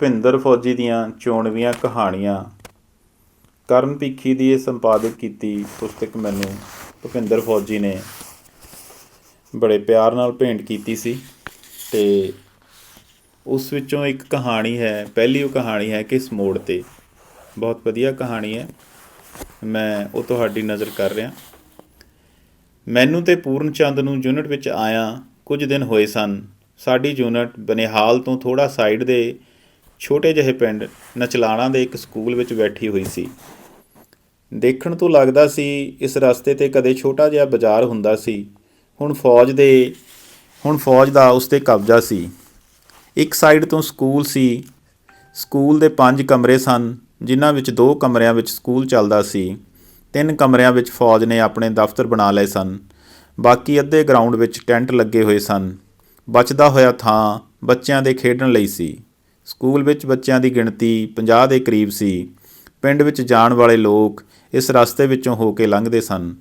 ਭੁਪਿੰਦਰ ਫੌਜੀ ਦੀਆਂ ਚੋਣਵੀਆਂ ਕਹਾਣੀਆਂ। ਕਰਨ ਭੀਖੀ ਦੀ ਇਹ ਸੰਪਾਦਿਤ ਕੀਤੀ ਪੁਸਤਕ ਮੈਨੂੰ ਭੁਪਿੰਦਰ ਫੌਜੀ ਨੇ ਬੜੇ ਪਿਆਰ ਨਾਲ ਭੇਂਟ ਕੀਤੀ ਸੀ ਤੇ ਉਸ ਵਿੱਚੋਂ ਇੱਕ ਕਹਾਣੀ ਹੈ, ਪਹਿਲੀ ਉਹ ਕਹਾਣੀ ਹੈ ਕਿਸ ਮੋੜ ਤੇ। ਬਹੁਤ ਵਧੀਆ ਕਹਾਣੀ ਹੈ। ਮੈਂ ਉਹ ਤੁਹਾਡੀ ਨਜ਼ਰ ਕਰ ਰਿਹਾ। ਮੈਨੂੰ ਤੇ ਪੂਰਨ ਚੰਦ ਨੂੰ ਯੂਨਿਟ ਵਿੱਚ ਆਇਆ ਕੁਝ ਦਿਨ ਹੋਏ ਸਨ। ਸਾਡੀ ਯੂਨਿਟ ਬਨੇਹਾਲ ਤੋਂ ਥੋੜਾ ਸਾਈਡ ਦੇ ਛੋਟੇ ਜਿਹੇ ਪਿੰਡ ਨਚਲਾਣਾ ਦੇ ਇੱਕ ਸਕੂਲ ਵਿੱਚ ਬੈਠੀ ਹੋਈ ਸੀ। ਦੇਖਣ ਤੋਂ ਲੱਗਦਾ ਸੀ ਇਸ ਰਸਤੇ ਤੇ ਕਦੇ ਛੋਟਾ ਜਿਹਾ ਬਾਜ਼ਾਰ ਹੁੰਦਾ ਸੀ। ਹੁਣ ਫੌਜ ਦੇ, ਹੁਣ ਫੌਜ ਦਾ ਉਸ ਤੇ ਕਬਜ਼ਾ ਸੀ। ਇੱਕ ਸਾਈਡ ਤੋਂ ਸਕੂਲ ਸੀ। ਸਕੂਲ ਦੇ ਪੰਜ ਕਮਰੇ ਸਨ, ਜਿਨ੍ਹਾਂ ਵਿੱਚ ਦੋ ਕਮਰਿਆਂ ਵਿੱਚ ਸਕੂਲ ਚੱਲਦਾ ਸੀ। ਤਿੰਨ ਕਮਰਿਆਂ ਵਿੱਚ ਫੌਜ ਨੇ ਆਪਣੇ ਦਫ਼ਤਰ ਬਣਾ ਲਏ ਸਨ। ਬਾਕੀ ਅੱਧੇ ਗਰਾਊਂਡ ਵਿੱਚ ਟੈਂਟ ਲੱਗੇ ਹੋਏ ਸਨ। ਬਚਦਾ ਹੋਇਆ ਥਾਂ ਬੱਚਿਆਂ ਦੇ ਖੇਡਣ ਲਈ ਸੀ। ਸਕੂਲ ਵਿੱਚ ਬੱਚਿਆਂ ਦੀ ਗਿਣਤੀ 50 ਦੇ ਕਰੀਬ ਸੀ। ਪਿੰਡ ਵਿੱਚ ਜਾਣ ਵਾਲੇ ਲੋਕ ਇਸ ਰਸਤੇ ਵਿੱਚੋਂ ਹੋ ਕੇ ਲੰਘਦੇ ਸਨ।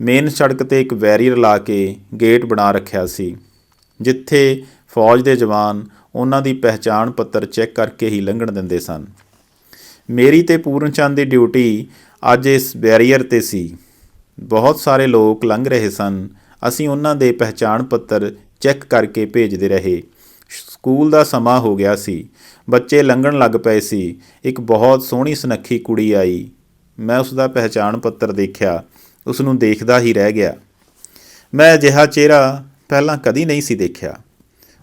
ਮੇਨ ਸੜਕ ਤੇ ਇੱਕ ਬੈਰੀਅਰ ਲਾ ਕੇ ਗੇਟ ਬਣਾ ਰੱਖਿਆ ਸੀ, ਜਿੱਥੇ ਫੌਜ ਦੇ ਜਵਾਨ ਉਹਨਾਂ ਦੀ ਪਹਿਚਾਣ ਪੱਤਰ ਚੈੱਕ ਕਰਕੇ ਹੀ ਲੰਘਣ ਦਿੰਦੇ ਸਨ। ਮੇਰੀ ਤੇ ਪੂਰਨ ਚੰਦ ਦੀ ਡਿਊਟੀ ਅੱਜ ਇਸ ਬੈਰੀਅਰ ਤੇ ਸੀ। ਬਹੁਤ ਸਾਰੇ ਲੋਕ ਲੰਘ ਰਹੇ ਸਨ। ਅਸੀਂ ਉਹਨਾਂ ਦੇ ਪਹਿਚਾਣ ਪੱਤਰ ਚੈੱਕ ਕਰਕੇ ਭੇਜਦੇ ਰਹੇ। ਸਕੂਲ ਦਾ ਸਮਾਂ ਹੋ ਗਿਆ ਸੀ। ਬੱਚੇ ਲੰਘਣ ਲੱਗ ਪਏ ਸੀ। ਇੱਕ ਬਹੁਤ ਸੋਹਣੀ ਸੁਨੱਖੀ ਕੁੜੀ ਆਈ। ਮੈਂ ਉਸ ਦਾ ਪਹਿਚਾਣ ਪੱਤਰ ਦੇਖਿਆ। ਉਸ ਨੂੰ ਦੇਖਦਾ ਹੀ ਰਹਿ ਗਿਆ। ਮੈਂ ਅਜਿਹਾ ਚਿਹਰਾ ਪਹਿਲਾਂ ਕਦੀ ਨਹੀਂ ਸੀ ਦੇਖਿਆ।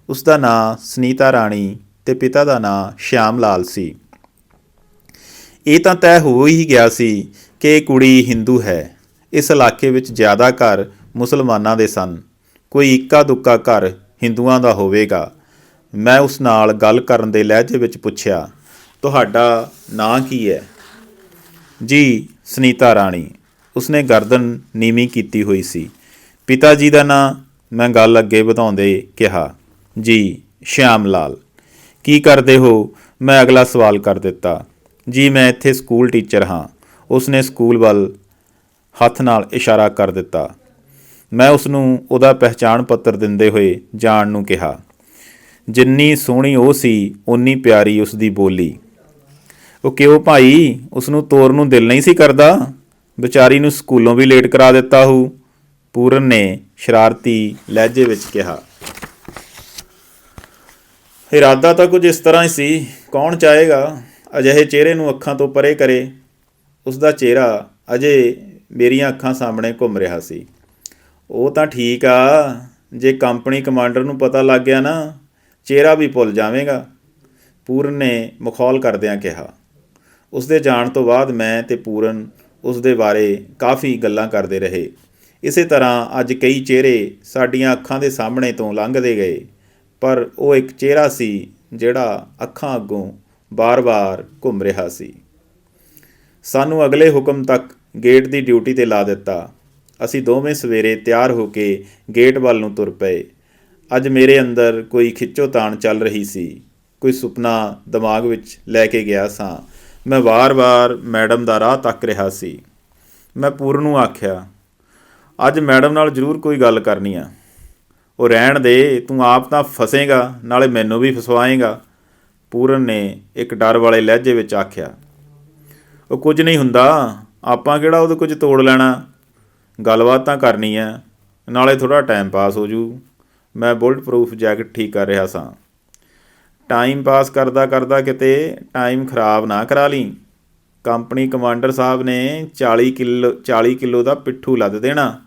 ਉਸ ਦਾ ਨਾਂ ਸੁਨੀਤਾ ਰਾਣੀ ਤੇ ਪਿਤਾ ਦਾ ਨਾਂ ਸ਼ਿਆਮ ਲਾਲ ਸੀ। ਇਹ ਤਾਂ ਤੈਅ ਹੋ ਹੀ ਗਿਆ ਸੀ ਕਿ ਇਹ ਕੁੜੀ ਹਿੰਦੂ ਹੈ। ਇਸ ਇਲਾਕੇ ਵਿੱਚ ਜ਼ਿਆਦਾ ਘਰ ਮੁਸਲਮਾਨਾਂ ਦੇ ਸਨ। ਕੋਈ ਇੱਕਾ ਦੁੱਕਾ ਘਰ ਹਿੰਦੂਆਂ ਦਾ ਹੋਵੇਗਾ। ਮੈਂ ਉਸ ਨਾਲ ਗੱਲ ਕਰਨ ਦੇ ਲਹਿਜੇ ਵਿੱਚ ਪੁੱਛਿਆ, ਤੁਹਾਡਾ ਨਾਂ ਕੀ ਹੈ? ਜੀ, ਸੁਨੀਤਾ ਰਾਣੀ। ਉਸਨੇ ਗਰਦਨ ਨੀਵੀਂ ਕੀਤੀ ਹੋਈ ਸੀ। ਪਿਤਾ ਜੀ ਦਾ ਨਾਂ? ਮੈਂ ਗੱਲ ਅੱਗੇ ਵਧਾਉਂਦੇ ਕਿਹਾ। ਜੀ, ਸ਼ਿਆਮ ਲਾਲ। ਕੀ ਕਰਦੇ ਹੋ? ਮੈਂ ਅਗਲਾ ਸਵਾਲ ਕਰ ਦਿੱਤਾ। ਜੀ, ਮੈਂ ਇੱਥੇ ਸਕੂਲ ਟੀਚਰ ਹਾਂ। ਉਸਨੇ ਸਕੂਲ ਵੱਲ ਹੱਥ ਨਾਲ ਇਸ਼ਾਰਾ ਕਰ ਦਿੱਤਾ। ਮੈਂ ਉਸ ਨੂੰ ਉਹਦਾ ਪਹਿਚਾਣ ਪੱਤਰ ਦਿੰਦੇ ਹੋਏ ਜਾਣ ਨੂੰ ਕਿਹਾ। ਜਿੰਨੀ ਸੋਹਣੀ ਉਹ ਸੀ ਉਨੀ ਪਿਆਰੀ ਉਸ ਦੀ ਬੋਲੀ। ਉਹ ਕਿਉਂ ਭਾਈ ਉਸ ਨੂੰ ਤੋਰ ਨੂੰ ਦਿਲ ਨਹੀਂ ਸੀ ਕਰਦਾ? ਵਿਚਾਰੀ ਨੂੰ ਸਕੂਲੋਂ ਵੀ ਲੇਟ ਕਰਾ ਦਿੱਤਾ ਹੂ। ਪੂਰਨ ਨੇ ਸ਼ਰਾਰਤੀ ਲਹਿਜੇ ਵਿੱਚ ਕਿਹਾ, ਇਰਾਦਾ ਤਾਂ ਕੁਝ ਇਸ ਤਰ੍ਹਾਂ ਹੀ ਸੀ। ਕੌਣ ਚਾਹੇਗਾ? ਅਜਿਹੇ ਚਿਹਰੇ ਨੂੰ ਅੱਖਾਂ ਤੋਂ ਪਰੇ ਕਰੇ। ਉਸ ਦਾ ਚਿਹਰਾ ਅਜੇ ਮੇਰੀਆਂ ਅੱਖਾਂ ਸਾਹਮਣੇ ਘੁੰਮ ਰਿਹਾ ਸੀ। ਉਹ ਤਾਂ ਠੀਕ ਆ। ਜੇ ਕੰਪਨੀ ਕਮਾਂਡਰ ਨੂੰ ਪਤਾ ਲੱਗ ਗਿਆ ਨਾ ਚਿਹਰਾ ਵੀ ਭੁੱਲ ਜਾਵੇਗਾ। ਪੂਰਨ ਨੇ ਮਖੌਲ ਕਰਦਿਆਂ ਕਿਹਾ ਉਸ ਦੇ ਜਾਣ ਤੋਂ ਬਾਅਦ ਮੈਂ ਤੇ ਪੂਰਨ ਉਸ ਦੇ ਬਾਰੇ ਕਾਫੀ ਗੱਲਾਂ ਕਰਦੇ ਰਹੇ। ਇਸੇ ਤਰ੍ਹਾਂ ਅੱਜ ਕਈ ਚਿਹਰੇ ਸਾਡੀਆਂ ਅੱਖਾਂ ਦੇ ਸਾਹਮਣੇ ਤੋਂ ਲੰਘਦੇ ਗਏ, ਪਰ ਉਹ ਇੱਕ ਚਿਹਰਾ ਸੀ ਜਿਹੜਾ ਅੱਖਾਂ ਅੱਗੋਂ ਬਾਰ-ਬਾਰ ਘੁੰਮ ਰਿਹਾ ਸੀ। ਸਾਨੂੰ ਅਗਲੇ ਹੁਕਮ ਤੱਕ ਗੇਟ ਦੀ ਡਿਊਟੀ ਤੇ ਲਾ ਦਿੱਤਾ। ਅਸੀਂ ਦੋਵੇਂ ਸਵੇਰੇ ਤਿਆਰ ਹੋ ਕੇ ਗੇਟ ਵੱਲ ਨੂੰ ਤੁਰ ਪਏ। ਅੱਜ ਮੇਰੇ ਅੰਦਰ ਕੋਈ ਖਿੱਚੋਤਾਣ ਚੱਲ ਰਹੀ ਸੀ, ਕੋਈ ਸੁਪਨਾ ਦਿਮਾਗ ਵਿੱਚ ਲੈ ਕੇ ਗਿਆ ਸਾਂ। ਮੈਂ ਵਾਰ-ਵਾਰ ਮੈਡਮ ਦਾ ਰਾਹ ਤੱਕ ਰਿਹਾ ਸੀ। ਮੈਂ ਪੂਰਨ ਨੂੰ ਆਖਿਆ, ਅੱਜ ਮੈਡਮ ਨਾਲ ਜ਼ਰੂਰ ਕੋਈ ਗੱਲ ਕਰਨੀ ਆ। ਉਹ ਰਹਿਣ ਦੇ, ਤੂੰ ਆਪ ਤਾਂ ਫਸੇਗਾ, ਨਾਲੇ ਮੈਨੂੰ ਵੀ ਫਸਵਾਏਗਾ। ਪੂਰਨ ਨੇ ਇੱਕ ਡਰ ਵਾਲੇ ਲਹਿਜੇ ਵਿੱਚ ਆਖਿਆ, ਉਹ ਕੁਝ ਨਹੀਂ ਹੁੰਦਾ, ਆਪਾਂ ਕਿਹੜਾ ਉਹਦੇ ਕੁਝ ਤੋੜ ਲੈਣਾ? ਗੱਲਬਾਤ ਤਾਂ ਕਰਨੀ ਹੈ ਨਾਲੇ ਥੋੜਾ ਟਾਈਮ ਪਾਸ ਹੋ ਜੂ। ਮੈਂ ਬੁਲਟ ਪ੍ਰੂਫ ਜੈਕਟ ਠੀਕ ਕਰ ਰਿਹਾ ਸਾਂ। ਟਾਈਮ ਪਾਸ ਕਰਦਾ ਕਰਦਾ ਕਿਤੇ ਟਾਈਮ ਖਰਾਬ ਨਾ ਕਰਾ ਲਈ। ਕੰਪਨੀ ਕਮਾਂਡਰ ਸਾਹਿਬ ਨੇ 40 ਕਿਲੋ 40 ਕਿਲੋ ਦਾ ਪਿੱਠੂ ਲੱਦ ਦੇਣਾ।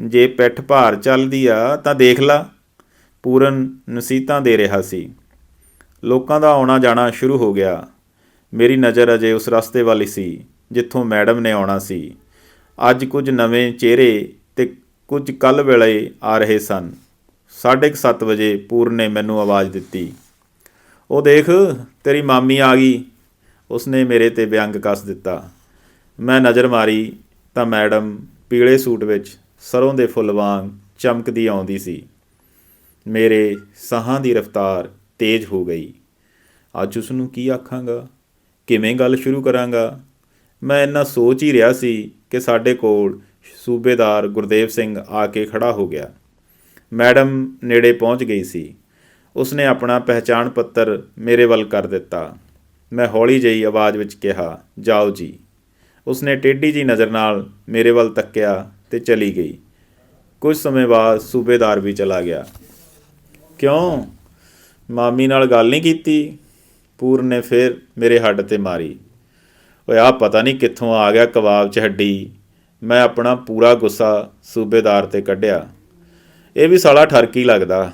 ਜੇ ਪਿੱਠ ਭਾਰ ਚੱਲਦੀ ਆ ਤਾਂ ਦੇਖ ਲਾ। ਪੂਰਨ ਨਸੀਤਾਂ ਦੇ ਰਿਹਾ ਸੀ। ਲੋਕਾਂ ਦਾ ਆਉਣਾ ਜਾਣਾ ਸ਼ੁਰੂ ਹੋ ਗਿਆ। ਮੇਰੀ ਨਜ਼ਰ ਅਜੇ ਉਸ ਰਸਤੇ ਵੱਲ ਸੀ, ਜਿੱਥੋਂ ਮੈਡਮ ਨੇ ਆਉਣਾ ਸੀ। ਅੱਜ ਕੁਝ ਨਵੇਂ ਚਿਹਰੇ ਤੇ ਕੁਝ ਕੱਲ ਵੇਲੇ ਆ ਰਹੇ ਸਨ। 7:30 ਵਜੇ ਪੂਰਨ ਨੇ ਮੈਨੂੰ ਆਵਾਜ਼ ਦਿੱਤੀ। ਉਹ ਦੇਖ, ਤੇਰੀ ਮਾਮੀ ਆ ਗਈ। ਉਸਨੇ ਮੇਰੇ ਤੇ ਵਿਅੰਗ ਕੱਸ ਦਿੱਤਾ। ਮੈਂ ਨਜ਼ਰ ਮਾਰੀ ਤਾਂ ਮੈਡਮ ਪੀਲੇ ਸੂਟ ਵਿੱਚ ਸਰੋਂ ਦੇ ਫੁੱਲ ਵਾਂਗ ਚਮਕਦੀ ਆਉਂਦੀ ਸੀ। ਮੇਰੇ ਸਾਹਾਂ ਦੀ ਰਫ਼ਤਾਰ ਤੇਜ਼ ਹੋ ਗਈ। ਅੱਜ ਉਸ ਨੂੰ ਕੀ ਆਖਾਂਗਾ? ਕਿਵੇਂ ਗੱਲ ਸ਼ੁਰੂ ਕਰਾਂਗਾ? ਮੈਂ ਇੰਨਾ ਸੋਚ ਹੀ ਰਿਹਾ ਸੀ ਕਿ ਸਾਡੇ ਕੋਲ ਸੂਬੇਦਾਰ ਗੁਰਦੇਵ ਸਿੰਘ ਆ ਕੇ ਖੜਾ ਹੋ ਗਿਆ। ਮੈਡਮ ਨੇੜੇ ਪਹੁੰਚ ਗਈ ਸੀ। ਉਸਨੇ ਆਪਣਾ ਪਹਿਚਾਣ ਪੱਤਰ ਮੇਰੇ ਵੱਲ ਕਰ ਦਿੱਤਾ। ਮੈਂ ਹੌਲੀ ਜਿਹੀ ਆਵਾਜ਼ ਵਿੱਚ ਕਿਹਾ, ਜਾਓ ਜੀ। ਉਸਨੇ ਟੇਢੀ ਜੀ ਨਜ਼ਰ ਨਾਲ ਮੇਰੇ ਵੱਲ ਤੱਕਿਆ ਤੇ ਚਲੀ ਗਈ। ਕੁਝ ਸਮੇਂ ਬਾਅਦ ਸੂਬੇਦਾਰ ਵੀ ਚਲਾ ਗਿਆ। ਕਿਉਂ? ਮਾਮੀ ਨਾਲ ਗੱਲ ਨਹੀਂ ਕੀਤੀ? ਪੂਰ ਨੇ ਫਿਰ ਮੇਰੇ ਹੱਡ ਤੇ ਮਾਰੀ। ਓਏ ਆ ਪਤਾ ਨਹੀਂ ਕਿੱਥੋਂ ਆ ਗਿਆ ਕਬਾਬ 'ਚ ਹੱਡੀ। ਮੈਂ ਆਪਣਾ ਪੂਰਾ ਗੁੱਸਾ ਸੂਬੇਦਾਰ ਤੇ ਕੱਢਿਆ। ਇਹ ਵੀ ਸਾਲਾ ਠਰਕੀ ਲੱਗਦਾ।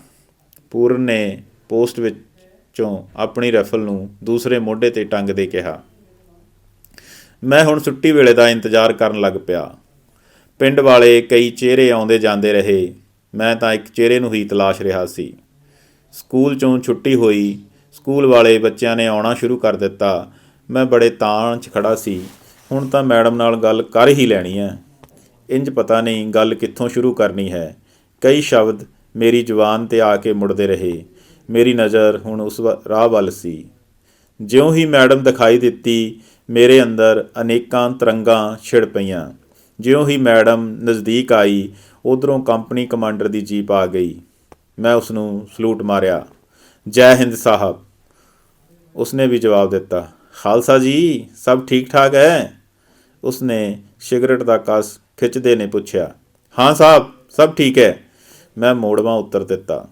ਪੂਰਨ ਨੇ ਪੋਸਟ ਵਿੱਚੋਂ ਆਪਣੀ ਰਫਲ ਨੂੰ ਦੂਸਰੇ ਮੋਢੇ ਤੇ ਟੰਗ ਦੇ ਕਿਹਾ। ਮੈਂ ਹੁਣ ਛੁੱਟੀ ਵੇਲੇ ਦਾ ਇੰਤਜ਼ਾਰ ਕਰਨ ਲੱਗ ਪਿਆ। ਪਿੰਡ ਵਾਲੇ ਕਈ ਚਿਹਰੇ ਆਉਂਦੇ ਜਾਂਦੇ ਰਹੇ। ਮੈਂ ਤਾਂ ਇੱਕ ਚਿਹਰੇ ਨੂੰ ਹੀ ਤਲਾਸ਼ ਰਿਹਾ ਸੀ। ਸਕੂਲ ਚੋਂ ਛੁੱਟੀ ਹੋਈ। ਸਕੂਲ ਵਾਲੇ ਬੱਚਿਆਂ ਨੇ ਆਉਣਾ ਸ਼ੁਰੂ ਕਰ ਦਿੱਤਾ। ਮੈਂ ਬੜੇ ਤਾਣ 'ਚ ਖੜਾ ਸੀ। ਹੁਣ ਤਾਂ ਮੈਡਮ ਨਾਲ ਗੱਲ ਕਰ ਹੀ ਲੈਣੀ ਹੈ। ਇੰਜ ਪਤਾ ਨਹੀਂ ਗੱਲ ਕਿੱਥੋਂ ਸ਼ੁਰੂ ਕਰਨੀ ਹੈ। ਕਈ ਸ਼ਬਦ ਮੇਰੀ ਜ਼ੁਬਾਨ ਤੇ ਆ ਕੇ ਮੁੜਦੇ ਰਹੇ। ਮੇਰੀ ਨਜ਼ਰ ਹੁਣ ਉਸ ਵ- ਰਾਹ ਵੱਲ ਸੀ। ਜਿਉਂ ਹੀ ਮੈਡਮ ਦਿਖਾਈ ਦਿੱਤੀ, ਮੇਰੇ ਅੰਦਰ ਅਨੇਕਾਂ ਤਰੰਗਾਂ ਛਿੜ ਪਈਆਂ। ਜਿਉਂ ਹੀ ਮੈਡਮ ਨਜ਼ਦੀਕ ਆਈ, ਉਧਰੋਂ ਕੰਪਨੀ ਕਮਾਂਡਰ ਦੀ ਜੀਪ ਆ ਗਈ। ਮੈਂ ਉਸ ਨੂੰ ਸਲੂਟ ਮਾਰਿਆ, ਜੈ ਹਿੰਦ ਸਾਹਿਬ। ਉਸਨੇ ਵੀ ਜਵਾਬ ਦਿੱਤਾ, ਖਾਲਸਾ ਜੀ, ਸਭ ਠੀਕ ਠਾਕ ਹੈ? ਉਸਨੇ ਸਿਗਰਟ ਦਾ ਕਸ ਖਿੱਚਦੇ ਨੇ ਪੁੱਛਿਆ, ਹਾਂ ਸਾਹਿਬ, ਸਭ ਠੀਕ ਹੈ। ਮੈਂ ਮੋੜਵਾ ਉੱਤਰ ਦਿੱਤਾ।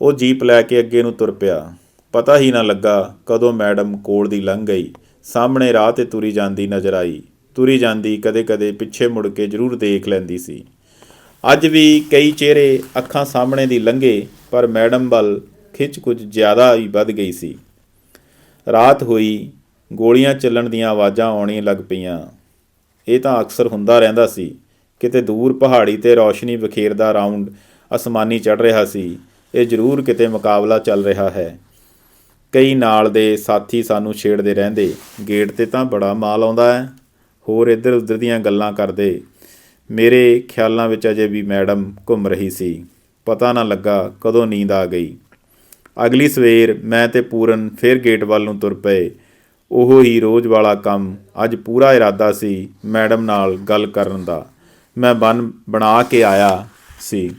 ਉਹ ਜੀਪ ਲੈ ਕੇ ਅੱਗੇ ਨੂੰ ਤੁਰ ਪਿਆ। ਪਤਾ ਹੀ ਨਾ ਲੱਗਾ ਕਦੋਂ ਮੈਡਮ ਕੋਲ ਦੀ ਲੰਘ ਗਈ। ਸਾਹਮਣੇ ਰਾਹ ਤੇ ਤੁਰੀ ਜਾਂਦੀ ਨਜ਼ਰ ਆਈ। ਤੁਰੀ ਜਾਂਦੀ ਕਦੇ-ਕਦੇ ਪਿੱਛੇ ਮੁੜ ਕੇ ਜ਼ਰੂਰ ਦੇਖ ਲੈਂਦੀ ਸੀ। ਅੱਜ ਵੀ ਕਈ ਚਿਹਰੇ ਅੱਖਾਂ ਸਾਹਮਣੇ ਦੀ ਲੰਘੇ, ਪਰ ਮੈਡਮ ਵੱਲ ਖਿੱਚ ਕੁਝ ਜ਼ਿਆਦਾ ਹੀ ਵੱਧ ਗਈ ਸੀ। ਰਾਤ ਹੋਈ, ਗੋਲੀਆਂ ਚੱਲਣ ਦੀਆਂ ਆਵਾਜ਼ਾਂ ਆਉਣੀਆਂ ਲੱਗ ਪਈਆਂ। ਇਹ ਤਾਂ ਅਕਸਰ ਹੁੰਦਾ ਰਹਿੰਦਾ ਸੀ। ਕਿਤੇ ਦੂਰ ਪਹਾੜੀ ਤੇ ਰੌਸ਼ਨੀ ਬਖੇਰਦਾ ਰਾਉਂਡ ਅਸਮਾਨੀ ਚੜ ਰਿਹਾ ਸੀ। ਇਹ ਜ਼ਰੂਰ ਕਿਤੇ ਮੁਕਾਬਲਾ ਚੱਲ ਰਿਹਾ ਹੈ। ਕਈ ਨਾਲ ਦੇ ਸਾਥੀ ਸਾਨੂੰ ਛੇੜਦੇ ਰਹਿੰਦੇ। ਗੇਟ ਤੇ ਤਾਂ ਬੜਾ ਮਾਲ ਆਉਂਦਾ ਹੈ। ਹੋਰ ਇੱਧਰ ਉੱਧਰ ਦੀਆਂ ਗੱਲਾਂ ਕਰਦੇ। ਮੇਰੇ ਖਿਆਲਾਂ ਵਿੱਚ ਅਜੇ ਵੀ ਮੈਡਮ ਘੁੰਮ ਰਹੀ ਸੀ। ਪਤਾ ਨਾ ਲੱਗਾ ਕਦੋਂ ਨੀਂਦ ਆ ਗਈ। ਅਗਲੀ ਸਵੇਰ ਮੈਂ ਤੇ ਪੂਰਨ ਫਿਰ ਗੇਟ ਵੱਲ ਨੂੰ ਤੁਰ ਪਏ। ਉਹ ਹੀ ਰੋਜ਼ ਵਾਲਾ ਕੰਮ ਅੱਜ ਪੂਰਾ ਇਰਾਦਾ ਸੀ ਮੈਡਮ ਨਾਲ ਗੱਲ ਕਰਨ ਦਾ। ਮੈਂ ਬਨ ਬਣਾ ਕੇ ਆਇਆ ਸੀ।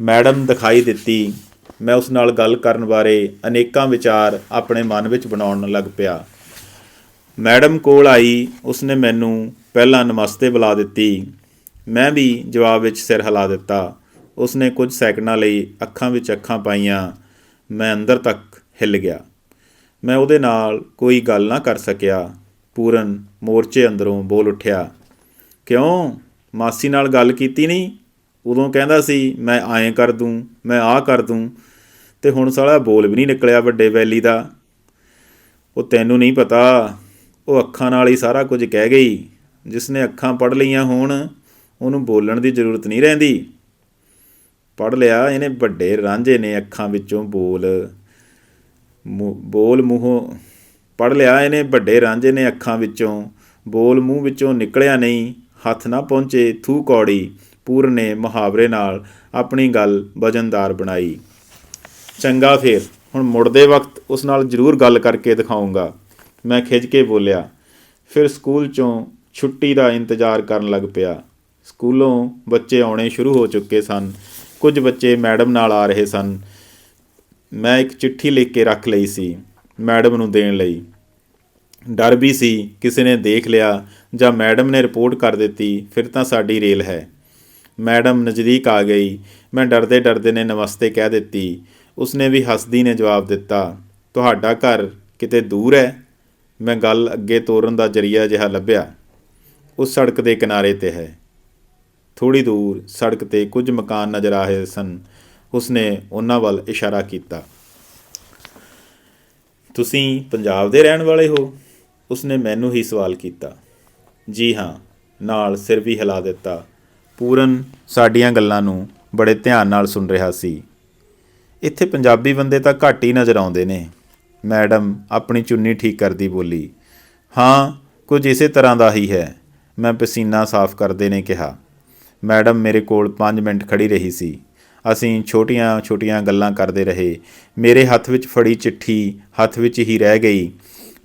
ਮੈਡਮ ਦਿਖਾਈ ਦਿੱਤੀ। ਮੈਂ ਉਸ ਨਾਲ ਗੱਲ ਕਰਨ ਬਾਰੇ ਅਨੇਕਾਂ ਵਿਚਾਰ ਆਪਣੇ ਮਨ ਵਿੱਚ ਬਣਾਉਣ ਲੱਗ ਪਿਆ। ਮੈਡਮ ਕੋਲ ਆਈ। ਉਸਨੇ ਮੈਨੂੰ ਪਹਿਲਾਂ ਨਮਸਤੇ ਬੁਲਾ ਦਿੱਤੀ। ਮੈਂ ਵੀ ਜਵਾਬ ਵਿੱਚ ਸਿਰ ਹਿਲਾ ਦਿੱਤਾ। ਉਸਨੇ ਕੁਝ ਸੈਕਿੰਡਾਂ ਲਈ ਅੱਖਾਂ ਵਿੱਚ ਅੱਖਾਂ ਪਾਈਆਂ। ਮੈਂ ਅੰਦਰ ਤੱਕ ਹਿੱਲ ਗਿਆ। ਮੈਂ ਉਹਦੇ ਨਾਲ ਕੋਈ ਗੱਲ ਨਾ ਕਰ ਸਕਿਆ। ਪੂਰਨ ਮੋਰਚੇ ਅੰਦਰੋਂ ਬੋਲ ਉੱਠਿਆ, ਕਿਉਂ? ਮਾਸੀ ਨਾਲ ਗੱਲ ਕੀਤੀ ਨਹੀਂ। ਉਦੋਂ ਕਹਿੰਦਾ ਸੀ, ਮੈਂ ਐਂ ਕਰ ਦੂੰ, ਮੈਂ ਆਹ ਕਰ ਦੂੰ। ਤੇ ਹੁਣ ਸਾਲਾ ਬੋਲ ਵੀ ਨਹੀਂ ਨਿਕਲਿਆ ਵੱਡੇ ਵੈਲੀ ਦਾ। ਉਹ ਤੈਨੂੰ ਨਹੀਂ ਪਤਾ, ਉਹ ਅੱਖਾਂ ਨਾਲ ਹੀ ਸਾਰਾ ਕੁਝ ਕਹਿ ਗਈ। ਜਿਸ ਨੇ ਅੱਖਾਂ ਪੜ ਲਈਆਂ ਹੋਣ, ਉਹਨੂੰ ਬੋਲਣ ਦੀ ਜ਼ਰੂਰਤ ਨਹੀਂ ਰਹਿੰਦੀ। ਪੜ ਲਿਆ, ਇਹਨੇ ਵੱਡੇ ਰਾਂਝੇ ਨੇ ਅੱਖਾਂ ਵਿੱਚੋਂ ਬੋਲ। ਮੂੰਹ- ਬੋਲ ਮੂੰਹੋਂ ਪੜ ਲਿਆ ਇਹਨੇ ਵੱਡੇ ਰਾਂਝੇ ਨੇ ਅੱਖਾਂ ਵਿੱਚੋਂ। ਬੋਲ ਮੂੰਹ ਵਿੱਚੋਂ ਨਿਕਲਿਆ ਨਹੀਂ। ਹੱਥ ਨਾ ਪਹੁੰਚੇ ਥੂ ਕੌੜੀ ਪੂਰ ਨੇ ਮੁਹਾਵਰੇ ਨਾਲ ਆਪਣੀ ਗੱਲ ਵਜਨਦਾਰ ਬਣਾਈ। ਚੰਗਾ ਫੇਰ, ਹੁਣ ਮੁੜਦੇ ਵਕਤ ਉਸ ਨਾਲ ਜ਼ਰੂਰ ਗੱਲ ਕਰਕੇ ਦਿਖਾਉਂਗਾ। ਮੈਂ ਖਿੱਚ ਕੇ ਬੋਲਿਆ, ਫਿਰ ਸਕੂਲ ਚੋਂ ਛੁੱਟੀ ਦਾ ਇੰਤਜ਼ਾਰ ਕਰਨ ਲੱਗ ਪਿਆ। ਸਕੂਲੋਂ ਬੱਚੇ ਆਉਣੇ ਸ਼ੁਰੂ ਹੋ ਚੁੱਕੇ ਸਨ। ਕੁਝ ਬੱਚੇ ਮੈਡਮ ਨਾਲ ਆ ਰਹੇ ਸਨ। ਮੈਂ ਇੱਕ ਚਿੱਠੀ ਲਿਖ ਕੇ ਰੱਖ ਲਈ ਸੀ, ਮੈਡਮ ਨੂੰ ਦੇਣ ਲਈ। ਡਰ ਵੀ ਸੀ, ਕਿਸੇ ਨੇ ਦੇਖ ਲਿਆ ਜਾਂ ਮੈਡਮ ਨੇ ਰਿਪੋਰਟ ਕਰ ਦਿੱਤੀ, ਫਿਰ ਤਾਂ ਸਾਡੀ ਰੇਲ ਹੈ। ਮੈਡਮ ਨਜ਼ਦੀਕ ਆ ਗਈ। ਮੈਂ ਡਰਦੇ ਡਰਦੇ ਨੇ ਨਮਸਤੇ ਕਹਿ ਦਿੱਤੀ। ਉਸਨੇ ਵੀ ਹੱਸਦੀ ਨੇ ਜਵਾਬ ਦਿੱਤਾ, ਤੁਹਾਡਾ ਘਰ ਕਿਤੇ ਦੂਰ ਹੈ? ਮੈਂ ਗੱਲ ਅੱਗੇ ਤੋਰਨ ਦਾ ਜਰੀਆ ਜਿਹਾ ਲੱਭਿਆ। ਉਸ ਸੜਕ ਦੇ ਕਿਨਾਰੇ ਤੇ ਹੈ। ਥੋੜੀ ਦੂਰ ਸੜਕ ਤੇ ਕੁਝ ਮਕਾਨ ਨਜ਼ਰ ਆ ਰਹੇ ਸਨ। ਉਸਨੇ ਉਹਨਾਂ ਵੱਲ ਇਸ਼ਾਰਾ ਕੀਤਾ, ਤੁਸੀਂ ਪੰਜਾਬ ਦੇ ਰਹਿਣ ਵਾਲੇ ਹੋ? ਉਸਨੇ ਮੈਨੂੰ ਹੀ ਸਵਾਲ ਕੀਤਾ। ਜੀ ਹਾਂ, ਨਾਲ ਸਿਰ ਵੀ ਹਿਲਾ ਦਿੱਤਾ। ਪੂਰਨ ਸਾਡੀਆਂ ਗੱਲਾਂ ਨੂੰ ਬੜੇ ਧਿਆਨ ਨਾਲ ਸੁਣ ਰਿਹਾ ਸੀ। ਇੱਥੇ ਪੰਜਾਬੀ ਬੰਦੇ ਤਾਂ ਘੱਟ ਹੀ ਨਜ਼ਰ ਆਉਂਦੇ ਨੇ। ਮੈਡਮ ਆਪਣੀ ਚੁੰਨੀ ਠੀਕ ਕਰਦੀ ਬੋਲੀ, ਹਾਂ, ਕੁਝ ਇਸੇ ਤਰ੍ਹਾਂ ਦਾ ਹੀ ਹੈ। ਮੈਂ ਪਸੀਨਾ ਸਾਫ਼ ਕਰਦੇ ਨੇ ਕਿਹਾ। ਮੈਡਮ ਮੇਰੇ ਕੋਲ 5 ਮਿੰਟ ਖੜੀ ਰਹੀ ਸੀ। ਅਸੀਂ ਛੋਟੀਆਂ-ਛੋਟੀਆਂ ਗੱਲਾਂ ਕਰਦੇ ਰਹੇ। ਮੇਰੇ ਹੱਥ ਵਿੱਚ ਫੜੀ ਚਿੱਠੀ ਹੱਥ ਵਿੱਚ ਹੀ ਰਹਿ ਗਈ।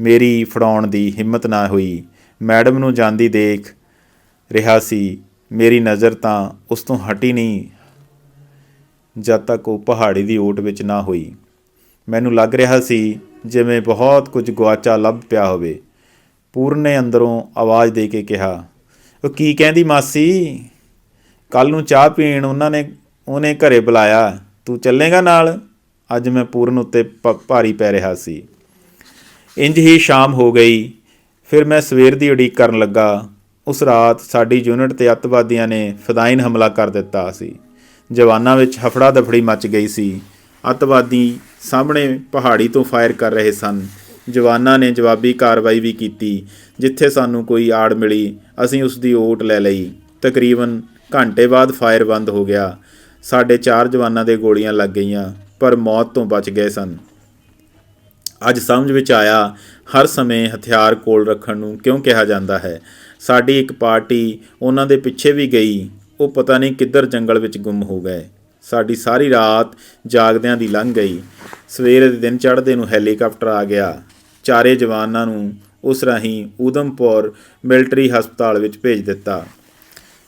ਮੇਰੀ ਫੜਾਉਣ ਦੀ ਹਿੰਮਤ ਨਾ ਹੋਈ। ਮੈਡਮ ਨੂੰ ਜਾਂਦੀ ਦੇਖ ਰਿਹਾ ਸੀ, ਮੇਰੀ ਨਜ਼ਰ ਤਾਂ ਉਸ ਤੋਂ ਹਟੀ ਨਹੀਂ, ਜਦ ਤੱਕ ਉਹ ਪਹਾੜੀ ਦੀ ਓਟ ਵਿੱਚ ਨਾ ਹੋਈ। ਮੈਨੂੰ ਲੱਗ ਰਿਹਾ ਸੀ ਜਿਵੇਂ ਬਹੁਤ ਕੁਝ ਗਵਾਚਾ ਲੱਭ ਪਿਆ ਹੋਵੇ। ਪੂਰਨ ਨੇ ਅੰਦਰੋਂ ਆਵਾਜ਼ ਦੇ ਕੇ ਕਿਹਾ, ਉਹ ਕੀ ਕਹਿੰਦੀ ਮਾਸੀ? ਕੱਲ ਨੂੰ ਚਾਹ ਪੀਣ ਉਹਨਾਂ ਨੇ, ਉਹਨੇ ਘਰੇ ਬੁਲਾਇਆ। ਤੂੰ ਚੱਲੇਗਾ ਨਾਲ? ਅੱਜ ਮੈਂ ਪੂਰਨ ਉੱਤੇ ਭ- ਭਾਰੀ ਪੈ ਰਿਹਾ ਸੀ। ਇੰਜ ਹੀ ਸ਼ਾਮ ਹੋ ਗਈ। ਫਿਰ ਮੈਂ ਸਵੇਰ ਦੀ ਉਡੀਕ ਕਰਨ ਲੱਗਾ। ਉਸ ਰਾਤ ਸਾਡੀ ਯੂਨਿਟ ਤੇ ਅੱਤਵਾਦੀਆਂ ਨੇ ਫਦਾਈਨ ਹਮਲਾ ਕਰ ਦਿੱਤਾ ਸੀ। ਜਵਾਨਾਂ ਵਿੱਚ ਹਫੜਾ ਦਫੜੀ ਮਚ ਗਈ ਸੀ। ਅੱਤਵਾਦੀ ਸਾਹਮਣੇ ਪਹਾੜੀ ਤੋਂ ਫਾਇਰ ਕਰ ਰਹੇ ਸਨ। ਜਵਾਨਾਂ ਨੇ ਜਵਾਬੀ ਕਾਰਵਾਈ ਵੀ ਕੀਤੀ, ਜਿੱਥੇ ਸਾਨੂੰ ਕੋਈ ਆੜ ਮਿਲੀ। ਅਸੀਂ ਉਸ ਦੀ ਓਟ ਲੈ ਲਈ। ਤਕਰੀਬਨ ਘੰਟੇ ਬਾਅਦ ਫਾਇਰ ਬੰਦ ਹੋ ਗਿਆ। ਸਾਡੇ ਚਾਰ ਜਵਾਨਾਂ ਦੇ ਗੋਲੀਆਂ ਲੱਗ ਗਈਆਂ, ਪਰ ਮੌਤ ਤੋਂ ਬਚ ਗਏ ਸਨ। ਅੱਜ ਸਮਝ ਵਿੱਚ ਆਇਆ, ਹਰ ਸਮੇਂ ਹਥਿਆਰ ਕੋਲ ਰੱਖਣ ਨੂੰ ਕਿਉਂ ਕਿਹਾ ਜਾਂਦਾ ਹੈ? ਸਾਡੀ ਇੱਕ ਪਾਰਟੀ ਉਹਨਾਂ ਦੇ ਪਿੱਛੇ ਵੀ ਗਈ, ਉਹ ਪਤਾ ਨਹੀਂ ਕਿੱਧਰ ਜੰਗਲ ਵਿੱਚ ਗੁੰਮ ਹੋ ਗਏ। ਸਾਡੀ ਸਾਰੀ ਰਾਤ ਜਾਗਦਿਆਂ ਦੀ ਲੰਘ ਗਈ। ਸਵੇਰ ਦੇ ਦਿਨ ਚੜ੍ਹਦੇ ਨੂੰ ਹੈਲੀਕਾਪਟਰ ਆ ਗਿਆ। ਚਾਰੇ ਜਵਾਨਾਂ ਨੂੰ ਉਸ ਰਾਹੀਂ ਊਧਮਪੁਰ ਮਿਲਟਰੀ ਹਸਪਤਾਲ ਵਿੱਚ ਭੇਜ ਦਿੱਤਾ।